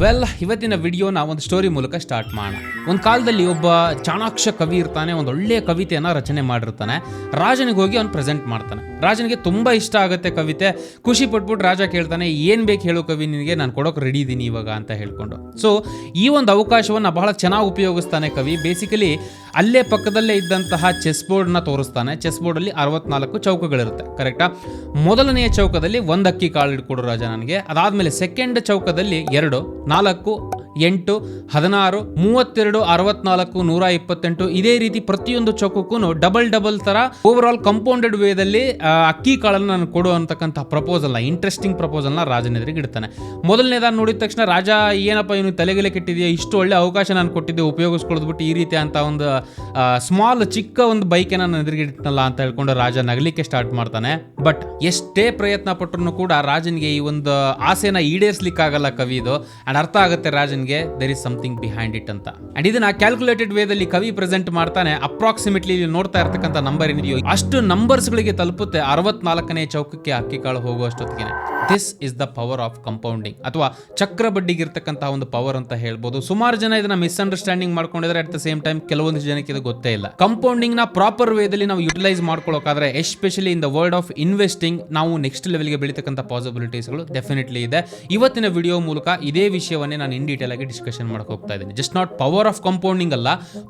Well ಇವತ್ತಿನ ವಿಡಿಯೋನ ಒಂದು ಸ್ಟೋರಿ ಮೂಲಕ ಸ್ಟಾರ್ಟ್ ಮಾಡೋಣ. ಒಂದು ಕಾಲದಲ್ಲಿ ಒಬ್ಬ ಚಾಣಾಕ್ಷ ಕವಿ ಇರ್ತಾನೆ, ಒಂದು ಒಳ್ಳೆಯ ಕವಿತೆಯನ್ನು ರಚನೆ ಮಾಡಿರ್ತಾನೆ. ರಾಜನಿಗೆ ಹೋಗಿ ಅವ್ನು ಪ್ರೆಸೆಂಟ್ ಮಾಡ್ತಾನೆ. ರಾಜನಿಗೆ ತುಂಬ ಇಷ್ಟ ಆಗುತ್ತೆ ಕವಿತೆ. ಖುಷಿ ಪಟ್ಬಿಟ್ಟು ರಾಜ ಕೇಳ್ತಾನೆ, ಏನು ಬೇಕು ಹೇಳೋ ಕವಿ, ನಿನಗೆ ನಾನು ಕೊಡೋಕೆ ರೆಡಿ ಇದ್ದೀನಿ ಇವಾಗ, ಅಂತ ಹೇಳ್ಕೊಂಡು. ಸೊ ಈ ಒಂದು ಅವಕಾಶವನ್ನು ಬಹಳ ಚೆನ್ನಾಗಿ ಉಪಯೋಗಿಸ್ತಾನೆ ಕವಿ. ಬೇಸಿಕಲಿ ಅಲ್ಲೇ ಪಕ್ಕದಲ್ಲೇ ಇದ್ದಂತಹ ಚೆಸ್ ಬೋರ್ಡ್ನ ತೋರಿಸ್ತಾನೆ. ಚೆಸ್ ಬೋರ್ಡಲ್ಲಿ ಅರವತ್ನಾಲ್ಕು ಚೌಕಗಳಿರುತ್ತೆ. ಕರೆಕ್ಟಾ? ಮೊದಲನೆಯ ಚೌಕದಲ್ಲಿ ಒಂದು ಅಕ್ಕಿ ಕಾಳು ಇಟ್ಕೊಡು ರಾಜ ನನಗೆ. ಅದಾದಮೇಲೆ ಸೆಕೆಂಡ್ ಚೌಕದಲ್ಲಿ ಎರಡು, ನಾಲ್ಕು ಎಂಟು, ಹದಿನಾರು, ಮೂವತ್ತೆರಡು, ಅರವತ್ನಾಲ್ಕು, ನೂರ ಇಪ್ಪತ್ತೆಂಟು ಇದೇ ರೀತಿ ಪ್ರತಿಯೊಂದು ಚೌಕಕ್ಕೂ ಡಬಲ್ ಡಬಲ್ ತರ ಓವರ್ ಆಲ್ ಕಂಪೌಂಡೆಡ್ ವೇದಲ್ಲಿ ಅಕ್ಕಿ ಕಾಳನ್ನು ನಾನು ಕೊಡು ಅಂತಕ್ಕಂಥ ಪ್ರಪೋಸಲ್ನ ಇಂಟ್ರೆಸ್ಟಿಂಗ್ ಪ್ರಪೋಸಲ್ನ ರಾಜನ ಎದುರಿಗೆ ಇಡ್ತಾನೆ. ಮೊದಲನೇದಾಗಿ ನೋಡಿದ ತಕ್ಷಣ ರಾಜ, ಏನಪ್ಪ ಇವನು ತಲೆಗೆಲೆ ಕೆಟ್ಟಿದೆಯಾ? ಇಷ್ಟು ಒಳ್ಳೆ ಅವಕಾಶ ನಾನು ಕೊಟ್ಟಿದ್ದೆ, ಉಪಯೋಗಿಸ್ಕೊಳ್ದ್ಬಿಟ್ಟು ಈ ರೀತಿ ಅಂತ ಒಂದು ಸ್ಮಾಲ್ ಚಿಕ್ಕ ಒಂದು ಬೈಕ್ ನಾನು ಎದುರಿಗೆ ಇಟ್ಟನಲ್ಲ ಅಂತ ಹೇಳ್ಕೊಂಡು ರಾಜ ನಗಲಿಕ್ಕೆ ಸ್ಟಾರ್ಟ್ ಮಾಡ್ತಾನೆ. ಬಟ್ ಎಷ್ಟೇ ಪ್ರಯತ್ನ ಪಟ್ಟರು ಕೂಡ ರಾಜನಿಗೆ ಈ ಒಂದು ಆಸೆನ ಈಡೇರಿಸ್ಲಿಕ್ಕಾಗಲ್ಲ ಕವಿ ಇದು. ಅಂಡ್ ಅರ್ಥ ಆಗುತ್ತೆ ರಾಜನ್ಗೆ. There is something behind it ಅಂತ. ಅಂಡ್ ಇದನ್ನ ಕ್ಯಾಲ್ಕುಲೇಟೆಡ್ ವೇದಲ್ಲಿ ಕವಿ ಪ್ರೆಸೆಂಟ್ ಮಾಡ್ತಾನೆ ಅಪ್ರಾಕ್ಸಿಮೇಟ್ಲಿ ಇಲ್ಲಿ ನೋಡ್ತಾ ಇರ್ತಕ್ಕಂಥ ನಂಬರ್ ಏನಿದೆಯೋ, ಅಷ್ಟು ನಂಬರ್ಸ್ಗಳಿಗೆ ತಲುಪುತ್ತೆ ಅರವತ್ನಾಲ್ಕನೇ ಚೌಕಕ್ಕೆ ಅಕ್ಕಿ ಕಾಳು ಹೋಗುವಷ್ಟೊತ್ತಿಗೆ this is the power of compounding ಅಥವಾ ಚಕ್ರ ಬಡ್ಡಿಗೆ ಇರ್ತಕ್ಕಂತಹ ಒಂದು ಪವರ್ ಅಂತ ಹೇಳ್ಬೋದು. ಸುಮಾರು ಜನ ಇದನ್ನ ಮಿಸ್ಅಂಡರ್ಸ್ಟ್ಯಾಂಡಿಂಗ್ ಮಾಡ್ಕೊಂಡಿದ್ರೆ ಅಟ್ ದ ಸೇಮ್ ಟೈಮ್ ಕೆಲವೊಂದು ಜನಕ್ಕೆ ಇದು ಗೊತ್ತೇ ಇಲ್ಲ. ಕಂಪೌಂಡಿಂಗ್ನ ಪ್ರಾಪರ್ ವೇದಲ್ಲಿ ನಾವು utilise ಮಾಡ್ಕೊಳ್ಳೋಕಾದ್ರೆ especially in the world of investing ನಾವು ನೆಕ್ಸ್ಟ್ ಲೆವೆಲ್ಗೆ ಬೆಳೀತಕ್ಕಂಥ ಪಾಸಿಬಿಲಿಟೀಸ್ಗಳು ಡೆಫಿನೆಟ್ಲಿ ಇದೆ. ಇವತ್ತಿನ ವಿಡಿಯೋ ಮೂಲಕ ಇದೇ ವಿಷಯವನ್ನೇ ನಾನು ಇನ್ ಡೀಟೇಲ್ ಆಗಿ ಡಿಸ್ಕಷನ್ ಮಾಡಕ್ಕೆ ಹೋಗ್ತಾ ಇದ್ದೀನಿ. Just not power of compounding ಅಲ್ಲ.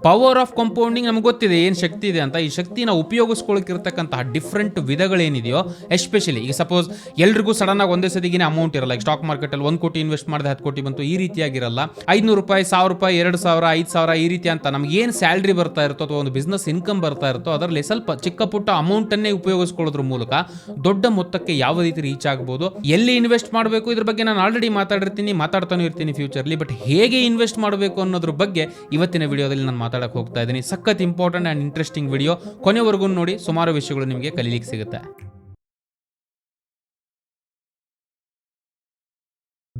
ಪವರ್ ಆಫ್ ಕಂಪೌಂಡಿಂಗ್ ನಮ್ಗೆ ಗೊತ್ತಿದೆ, ಏನು ಶಕ್ತಿ ಇದೆ ಅಂತ. ಈ ಶಕ್ತಿನ ಉಪಯೋಗಿಸ್ಕೊಳ್ಳೋಕಿರ್ತಕ್ಕಂತಹ ಡಿಫ್ರೆಂಟ್ ವಿಧಗಳೇನಿದೆಯೋ ಎಸ್ಪೆಷಲಿ ಈಗ ಸಪೋಸ್ ಎಲ್ರಿಗೂ ಸಡನ್ ಆಗಿ ಒಂದೇ ಸತಿಗಿನ ಅಮೌಂಟ್ ಇರಲ್ಲ. ಸ್ಟಾಕ್ ಮಾರ್ಕೆಟ್ ಅಲ್ಲಿ ಒಂದು ಕೋಟಿ ಇನ್ವೆಸ್ಟ್ ಮಾಡಿದೆ ಹತ್ತು ಕೋಟಿ ಬಂತು, ಈ ರೀತಿಯಾಗಿರಲ್ಲ. ಐದುನೂರು ರೂಪಾಯಿ, ಸಾವಿರ ರೂಪಾಯಿ, ಎರಡು ಸಾವಿರ, ಐದು ಸಾವಿರ ಈ ರೀತಿ ಅಂತ ನಮ್ಗೆ ಏನು ಸ್ಯಾಲ್ರಿ ಬರ್ತಾ ಇರುತ್ತೋ ಅಥವಾ ಒಂದು ಬಿಸ್ನೆಸ್ ಇನ್ಕಮ್ ಬರ್ತಾ ಇರುತ್ತೋ ಅದರಲ್ಲಿ ಸ್ವಲ್ಪ ಚಿಕ್ಕ ಪುಟ್ಟ ಅಮೌಂಟ್ ಅನ್ನೇ ಉಪಯೋಗಿಸ್ಕೊಳ್ಳೋದ್ರ ಮೂಲಕ ದೊಡ್ಡ ಮೊತ್ತಕ್ಕೆ ಯಾವ ರೀತಿ ರೀಚ್ ಆಗ್ಬೋದು, ಎಲ್ಲಿ ಇನ್ವೆಸ್ಟ್ ಮಾಡಬೇಕು ಇದ್ರ ಬಗ್ಗೆ ನಾನು ಆಲ್ರೆಡಿ ಮಾತಾಡಿರ್ತೀನಿ, ಮಾತಾಡ್ತಾನೂ ಇರ್ತೀನಿ ಫ್ಯೂಚರ್ಲಿ ಬಟ್ ಹೇಗೆ ಇನ್ವೆಸ್ಟ್ ಮಾಡಬೇಕು ಅನ್ನೋದ್ರ ಬಗ್ಗೆ ಇವತ್ತಿನ ವಿಡಿಯೋದಲ್ಲಿ ನಾನು ಮಾತಾಡಕ್ಕೆ ಹೋಗ್ತಾ ಇದ್ದೀನಿ. ಸಖತ್ ಇಂಪಾರ್ಟೆಂಟ್ ಆ್ಯಂಡ್ ಇಂಟ್ರೆಸ್ಟಿಂಗ್ ವಿಡಿಯೋ ಕೊನೆವರೆಗೂ ನೋಡಿ, ಸುಮಾರು ವಿಷಯಗಳು ನಿಮಗೆ ಕಲೀಲಿಕ್ಕೆ ಸಿಗುತ್ತೆ.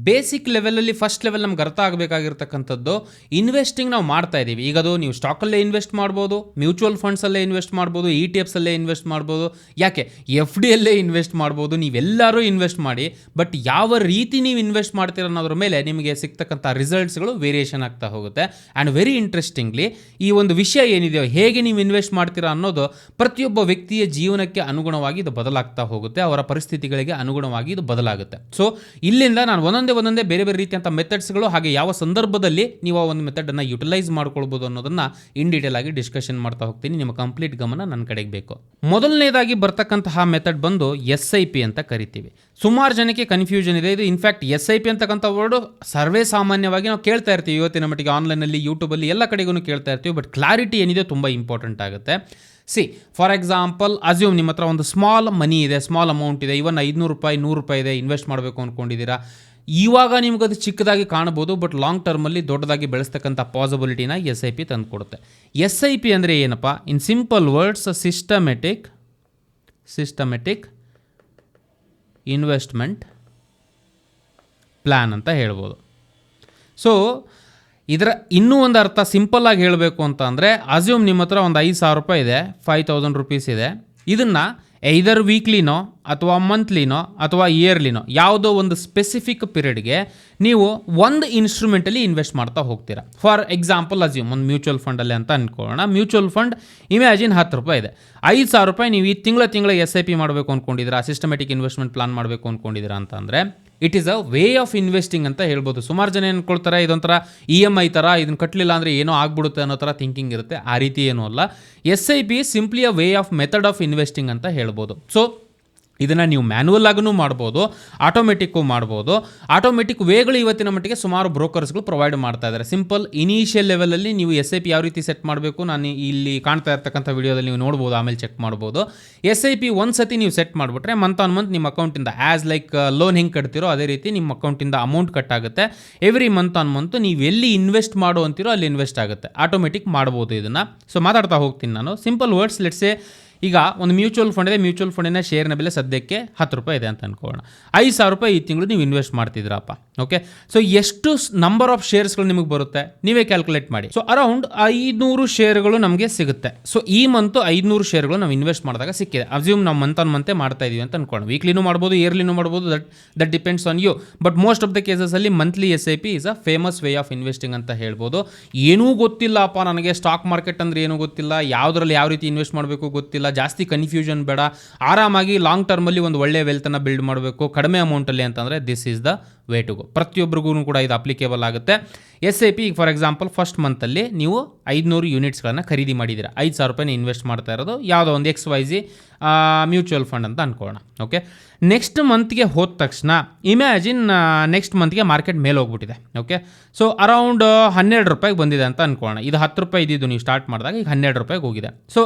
ಬೇಸಿಕ್ ಲೆವೆಲಲ್ಲಿ ಫಸ್ಟ್ ಲೆವೆಲ್ ನಮ್ಗೆ ಅರ್ಥ ಆಗಬೇಕಾಗಿರ್ತಕ್ಕಂಥದ್ದು ಇನ್ವೆಸ್ಟಿಂಗ್ ನಾವು ಮಾಡ್ತಾ ಇದ್ದೀವಿ. ಈಗ ಅದು ನೀವು ಸ್ಟಾಕಲ್ಲೇ ಇನ್ವೆಸ್ಟ್ ಮಾಡ್ಬೋದು ಮ್ಯೂಚುವಲ್ ಫಂಡ್ಸಲ್ಲೇ ಇನ್ವೆಸ್ಟ್ ಮಾಡ್ಬೋದು ಇ ಟಿ ಎಫ್ಸಲ್ಲೇ ಇನ್ವೆಸ್ಟ್ ಮಾಡ್ಬೋದು. ಯಾಕೆ? ಎಫ್ ಡಿಯಲ್ಲೇ ಇನ್ವೆಸ್ಟ್ ಮಾಡ್ಬೋದು. ನೀವೆಲ್ಲರೂ ಇನ್ವೆಸ್ಟ್ ಮಾಡಿ ಬಟ್ ಯಾವ ರೀತಿ ನೀವು ಇನ್ವೆಸ್ಟ್ ಮಾಡ್ತೀರ ಅನ್ನೋದ್ರ ಮೇಲೆ ನಿಮಗೆ ಸಿಗ್ತಕ್ಕಂಥ ರಿಸಲ್ಟ್ಸ್ಗಳು ವೇರಿಯೇಷನ್ ಆಗ್ತಾ ಹೋಗುತ್ತೆ. ಆ್ಯಂಡ್ ವೆರಿ ಇಂಟ್ರೆಸ್ಟಿಂಗ್ಲಿ ಈ ಒಂದು ವಿಷಯ ಏನಿದೆಯೋ, ಹೇಗೆ ನೀವು ಇನ್ವೆಸ್ಟ್ ಮಾಡ್ತೀರಾ ಅನ್ನೋದು ಪ್ರತಿಯೊಬ್ಬ ವ್ಯಕ್ತಿಯ ಜೀವನಕ್ಕೆ ಅನುಗುಣವಾಗಿ ಇದು ಬದಲಾಗ್ತಾ ಹೋಗುತ್ತೆ. ಅವರ ಪರಿಸ್ಥಿತಿಗಳಿಗೆ ಅನುಗುಣವಾಗಿ ಇದು ಬದಲಾಗುತ್ತೆ. ಸೊ ಇಲ್ಲಿಂದ ನಾನು ಒಂದೊಂದೇ ಒಂದೊಂದೇ ಬೇರೆ ಬೇರೆ ರೀತಿಯಂಥ ಮೆಥಡ್ಸ್ಗಳು ಹಾಗೆ ಯಾವ ಸಂದರ್ಭದಲ್ಲಿ ನೀವು ಆ ಒಂದು ಮೆಥಡನ್ನು ಯುಟಿಲೈಸ್ ಮಾಡ್ಕೊಳ್ಬೋದು ಅನ್ನೋದನ್ನು ಇನ್ ಡೀಟೇಲ್ ಆಗಿ ಡಿಸ್ಕಷನ್ ಮಾಡ್ತಾ ಹೋಗ್ತೀನಿ. ನಿಮ್ಮ ಕಂಪ್ಲೀಟ್ ಗಮನ ನನ್ನ ಕಡೆಗೆ ಬೇಕು. ಮೊದಲನೇದಾಗಿ ಬರ್ತಕ್ಕಂತಹ ಮೆಥಡ್ ಬಂದು ಎಸ್ ಐ ಪಿ ಅಂತ ಕರಿತೀವಿ. ಸುಮಾರು ಜನಕ್ಕೆ ಕನ್ಫ್ಯೂಷನ್ ಇದೆ. ಇದು in fact S I P ಅಂತಕ್ಕಂಥ ವರ್ಡು ಸರ್ವೇ ಸಾಮಾನ್ಯವಾಗಿ ನಾವು ಕೇಳ್ತಾ ಇರ್ತೀವಿ. ಇವತ್ತಿನ ಮಟ್ಟಿಗೆ ಆನ್ಲೈನಲ್ಲಿ ಯೂಟ್ಯೂಬಲ್ಲಿ ಎಲ್ಲ ಕಡೆಗೂ ಕೇಳ್ತಾ ಇರ್ತೀವಿ. ಬಟ್ ಕ್ಲಾರಿಟಿ ಏನಿದೆ ತುಂಬ ಇಂಪಾರ್ಟೆಂಟ್ ಆಗುತ್ತೆ. ಸಿ ಫಾರ್ ಎಕ್ಸಾಂಪಲ್ ಅಸ್ಯೂಮ್ ನಿಮ್ಮ ಹತ್ರ ಒಂದು ಸ್ಮಾಲ್ ಮನಿ ಇದೆ. ಸ್ಮಾಲ್ ಅಮೌಂಟ್ ಇದೆ. ಇವನ್ ಐದುನೂರು ರೂಪಾಯಿ, ನೂರು ರೂಪಾಯಿ ಇದೆ. ಇನ್ವೆಸ್ಟ್ ಮಾಡಬೇಕು ಅಂದ್ಕೊಂಡಿದ್ದೀರಾ ಇವಾಗ ನಿಮ್ಗೆ ಅದು ಚಿಕ್ಕದಾಗಿ ಕಾಣ್ಬೋದು ಬಟ್ ಲಾಂಗ್ ಟರ್ಮಲ್ಲಿ ದೊಡ್ಡದಾಗಿ ಬೆಳೆಸ್ತಕ್ಕಂಥ ಪಾಸಿಬಿಲಿಟಿನ ಎಸ್ ಐ ಪಿ ತಂದುಕೊಡುತ್ತೆ ಎಸ್ ಐ ಪಿ ಅಂದರೆ ಏನಪ್ಪ? In simple words systematic systematic investment plan ಅಂತ ಹೇಳ್ಬೋದು. ಸೊ ಇದರ ಇನ್ನೂ ಒಂದು ಅರ್ಥ ಸಿಂಪಲ್ ಆಗಿ ಹೇಳಬೇಕು ಅಂತ ಅಂದರೆ ಅಸ್ಯೂಮ್ ನಿಮ್ಮ ಹತ್ರ ಒಂದು ಐದು ಸಾವಿರ ರೂಪಾಯಿ ಇದೆ ಫೈವ್ ತೌಸಂಡ್ ರುಪೀಸ್ ಇದೆ. ಇದನ್ನು ಐದರ್ ವೀಕ್ಲಿನೋ ಅಥವಾ ಮಂತ್ಲಿನೋ ಅಥವಾ ಇಯರ್ಲಿನೋ ಯಾವುದೋ ಒಂದು ಸ್ಪೆಸಿಫಿಕ್ ಪೀರಿಯಡ್ಗೆ ನೀವು ಒಂದು ಇನ್ಸ್ಟ್ರೂಮೆಂಟಲ್ಲಿ ಇನ್ವೆಸ್ಟ್ ಮಾಡ್ತಾ ಹೋಗ್ತೀರಾ. ಫಾರ್ ಎಕ್ಸಾಂಪಲ್ ಅಸ್ಯೂಮ್ ಒಂದು ಮ್ಯೂಚುವಲ್ ಫಂಡಲ್ಲಿ ಅಂತ ಅಂದ್ಕೊಳ್ಳೋಣ ಮ್ಯೂಚುವಲ್ ಫಂಡ್ ಇಮ್ಯಾಜಿನ್ ಹತ್ತು ರೂಪಾಯಿ ಇದೆ. ಐದು ಸಾವಿರ ರೂಪಾಯಿ ನೀವು ಈ ತಿಂಗಳ ತಿಂಗಳ ಎಸ್ ಐ ಪಿ ಮಾಡಬೇಕು ಅಂದ್ಕೊಂಡಿದ್ದೀರಾ ಸಿಸ್ಟಮೆಟಿಕ್ ಇನ್ವೆಸ್ಟ್ಮೆಂಟ್ ಪ್ಲಾನ್ ಮಾಡಬೇಕು ಅಂದ್ಕೊಂಡಿದ್ದೀರಾ ಅಂತ ಅಂದರೆ it is a way of investing ಅಂತ ಹೇಳ್ಬೋದು. ಸುಮಾರು ಜನ ಏನ್ಕೊಳ್ತಾರೆ, ಇದೊಂಥರ ಇ ಎಂ ಐ ಥರ ಇದನ್ನ ಕಟ್ಟಲಿಲ್ಲ ಅಂದರೆ ಏನೋ ಆಗ್ಬಿಡುತ್ತೆ ಅನ್ನೋ ಥರ ಥಿಂಕಿಂಗ್ ಇರುತ್ತೆ. ಆ ರೀತಿ ಏನೂ ಅಲ್ಲ. S I P simply a way of method of investing ಅಂತ ಹೇಳ್ಬೋದು. ಸೊ ಇದನ್ನು ನೀವು ಮ್ಯಾನುವಲ್ ಆಗೂ ಮಾಡ್ಬೋದು ಆಟೋಮೆಟಿಕ್ಕು ಮಾಡ್ಬೋದು. ಆಟೋಮೆಟಿಕ್ ವೇಗಳು ಇವತ್ತಿನ ಮಟ್ಟಿಗೆ ಸುಮಾರು ಬ್ರೋಕರ್ಸ್ಗಳು ಪ್ರೊವೈಡ್ ಮಾಡ್ತಾ ಇದ್ದಾರೆ. ಸಿಂಪಲ್ ಇನಿಷಿಯಲ್ ಲೆವೆಲಲ್ಲಿ ನೀವು ಎಸ್ ಐ ಪಿ ಯಾವ ರೀತಿ ಸೆಟ್ ಮಾಡಬೇಕು ನಾನು ಇಲ್ಲಿ ಕಾಣ್ತಾ ಇರ್ತಕ್ಕಂಥ ವಿಡಿಯೋದಲ್ಲಿ ನೀವು ನೋಡ್ಬೋದು, ಆಮೇಲೆ ಚೆಕ್ ಮಾಡ್ಬೋದು. ಎಸ್ ಐ ಪಿ ಒಂದು ಸತಿ ನೀವು ಸೆಟ್ ಮಾಡಿಬಿಟ್ರೆ ಮಂತ್ ಆನ್ ಮಂತ್ ನಿಮ್ಮ ಅಕೌಂಟಿಂದ ಆ್ಯಸ್ ಲೈಕ್ ಲೋನ್ ಹೆಂಗೆ ಕಟ್ತಿರೋ ಅದೇ ರೀತಿ ನಿಮ್ಮ ಅಕೌಂಟಿಂದ ಅಮೌಂಟ್ ಕಟ್ ಆಗುತ್ತೆ. ಎವ್ರಿ ಮಂತ್ ಆನ್ ಮಂತ್ ನೀವು ಎಲ್ಲಿ ಇನ್ವೆಸ್ಟ್ ಮಾಡು ಅಂತೀರೋ ಅಲ್ಲಿ ಇನ್ವೆಸ್ಟ್ ಆಗುತ್ತೆ. ಆಟೋಮೆಟಿಕ್ ಮಾಡ್ಬೋದು ಇದನ್ನು. ಸೊ ಮಾತಾಡ್ತಾ ಹೋಗ್ತೀನಿ ನಾನು. ಸಿಂಪಲ್ ವರ್ಡ್ಸ್ ಲೆಟ್ಸೆ ಈಗ ಒಂದು ಮ್ಯೂಚುವಲ್ ಫಂಡ್ ಇದೆ ಮ್ಯೂಚುವಲ್ ಫಂಡಿನ ಶೇರ್ನ ಬೆಲೆ ಸದ್ಯಕ್ಕೆ ಹತ್ತು ರೂಪಾಯಿ ಇದೆ ಅಂತ ಅನ್ಕೊಳ್ಳೋಣ. ಐದು ಸಾವಿರ ರೂಪಾಯಿ ಈ ತಿಂಗಳು ನೀವು ಇನ್ವೆಸ್ಟ್ ಮಾಡ್ತಿದ್ದೀರಪ್ಪ ಓಕೆ ಸೊ ಎಷ್ಟು ನಂಬರ್ ಆಫ್ ಶೇರ್ಸ್ಗಳು ನಿಮಗೆ ಬರುತ್ತೆ? ನೀವೇ ಕ್ಯಾಲ್ಕುಲೇಟ್ ಮಾಡಿ. ಸೊ ಅರೌಂಡ್ ಐದುನೂರು ಶೇರ್ಗಳು ನಮಗೆ ಸಿಗುತ್ತೆ. ಸೊ ಈ ಮಂತು ಐದುನೂರು ಶೇರ್ಗಳು ನಾವು ಇನ್ವೆಸ್ಟ್ ಮಾಡಿದಾಗ ಸಿಕ್ಕಿದೆ. ಅಸ್ಯೂಮ್ ನಾವು ಮಂತ್ ಆನ್ ಮಂತೆ ಮಾಡ್ತಾ ಇದೀವಿ ಅಂತ ಅನ್ಕೊಳ್ಳೋಣ. ವೀಕ್ಲಿನೂ ಮಾಡ್ಬೋದು ಇಯರ್ಲಿನೂ ಮಾಡ್ಬೋದು that that depends on you but most of the ಕೇಸಸಲ್ಲಿ monthly S I P is a famous way of investing ಅಂತ ಹೇಳ್ಬೋದು. ಏನೂ ಗೊತ್ತಿಲ್ಲಪ್ಪ, ನನಗೆ ಸ್ಟಾಕ್ ಮಾರ್ಕೆಟ್ ಅಂದ್ರೆ ಏನೂ ಗೊತ್ತಿಲ್ಲ. ಯಾವುದರಲ್ಲಿ ಯಾವ ರೀತಿ ಇನ್ವೆಸ್ಟ್ ಮಾಡಬೇಕು ಗೊತ್ತಿಲ್ಲ. ಜಾಸ್ತಿ ಕನ್ಫ್ಯೂಷನ್ ಬೇಡ. ಆರಾಮಾಗಿ ಲಾಂಗ್ ಟರ್ಮಲ್ಲಿ ಒಂದು ಒಳ್ಳೆ ವೆಲ್ತನ್ನು ಬಿಲ್ಡ್ ಮಾಡಬೇಕು. ಕಡಿಮೆ ಅಮೌಂಟಲ್ಲಿ ಅಂತಂದರೆ this is the way to go ಪ್ರತಿಯೊಬ್ಬರಿಗೂ ಕೂಡ ಇದು ಅಪ್ಲಿಕೇಬಲ್ ಆಗುತ್ತೆ. S I P for example first ಮಂತಲ್ಲಿ ನೀವು ಐದುನೂರು ಯೂನಿಟ್ಸ್ಗಳನ್ನು ಖರೀದಿ ಮಾಡಿದ್ದೀರಾ ಐದು ಸಾವಿರ ರೂಪಾಯಿ ಇನ್ವೆಸ್ಟ್ ಮಾಡ್ತಾ ಇರೋದು. ಯಾವುದೋ ಒಂದು X Y G mutual fund ಅಂತ ಅನ್ಕೊಳ್ಳೋಣ. ಓಕೆ ನೆಕ್ಸ್ಟ್ ಮಂತ್ಗೆ ಹೋದ ತಕ್ಷಣ ಇಮ್ಯಾಜಿನ್ ನೆಕ್ಸ್ಟ್ ಮಂತ್ಗೆ ಮಾರ್ಕೆಟ್ ಮೇಲೆ ಹೋಗ್ಬಿಟ್ಟಿದೆ. ಓಕೆ ಸೊ ಅರೌಂಡ್ ಹನ್ನೆರಡು ರೂಪಾಯಿಗೆ ಬಂದಿದೆ ಅಂತ ಅನ್ಕೊಳ್ಳೋಣ. ಇದು ಹತ್ತು ರೂಪಾಯಿ ಇದ್ದಿದ್ದು ನೀವು ಸ್ಟಾರ್ಟ್ ಮಾಡಿದಾಗ ಈಗ ಹನ್ನೆರಡು ರೂಪಾಯಿಗೆ ಹೋಗಿದೆ. ಸೊ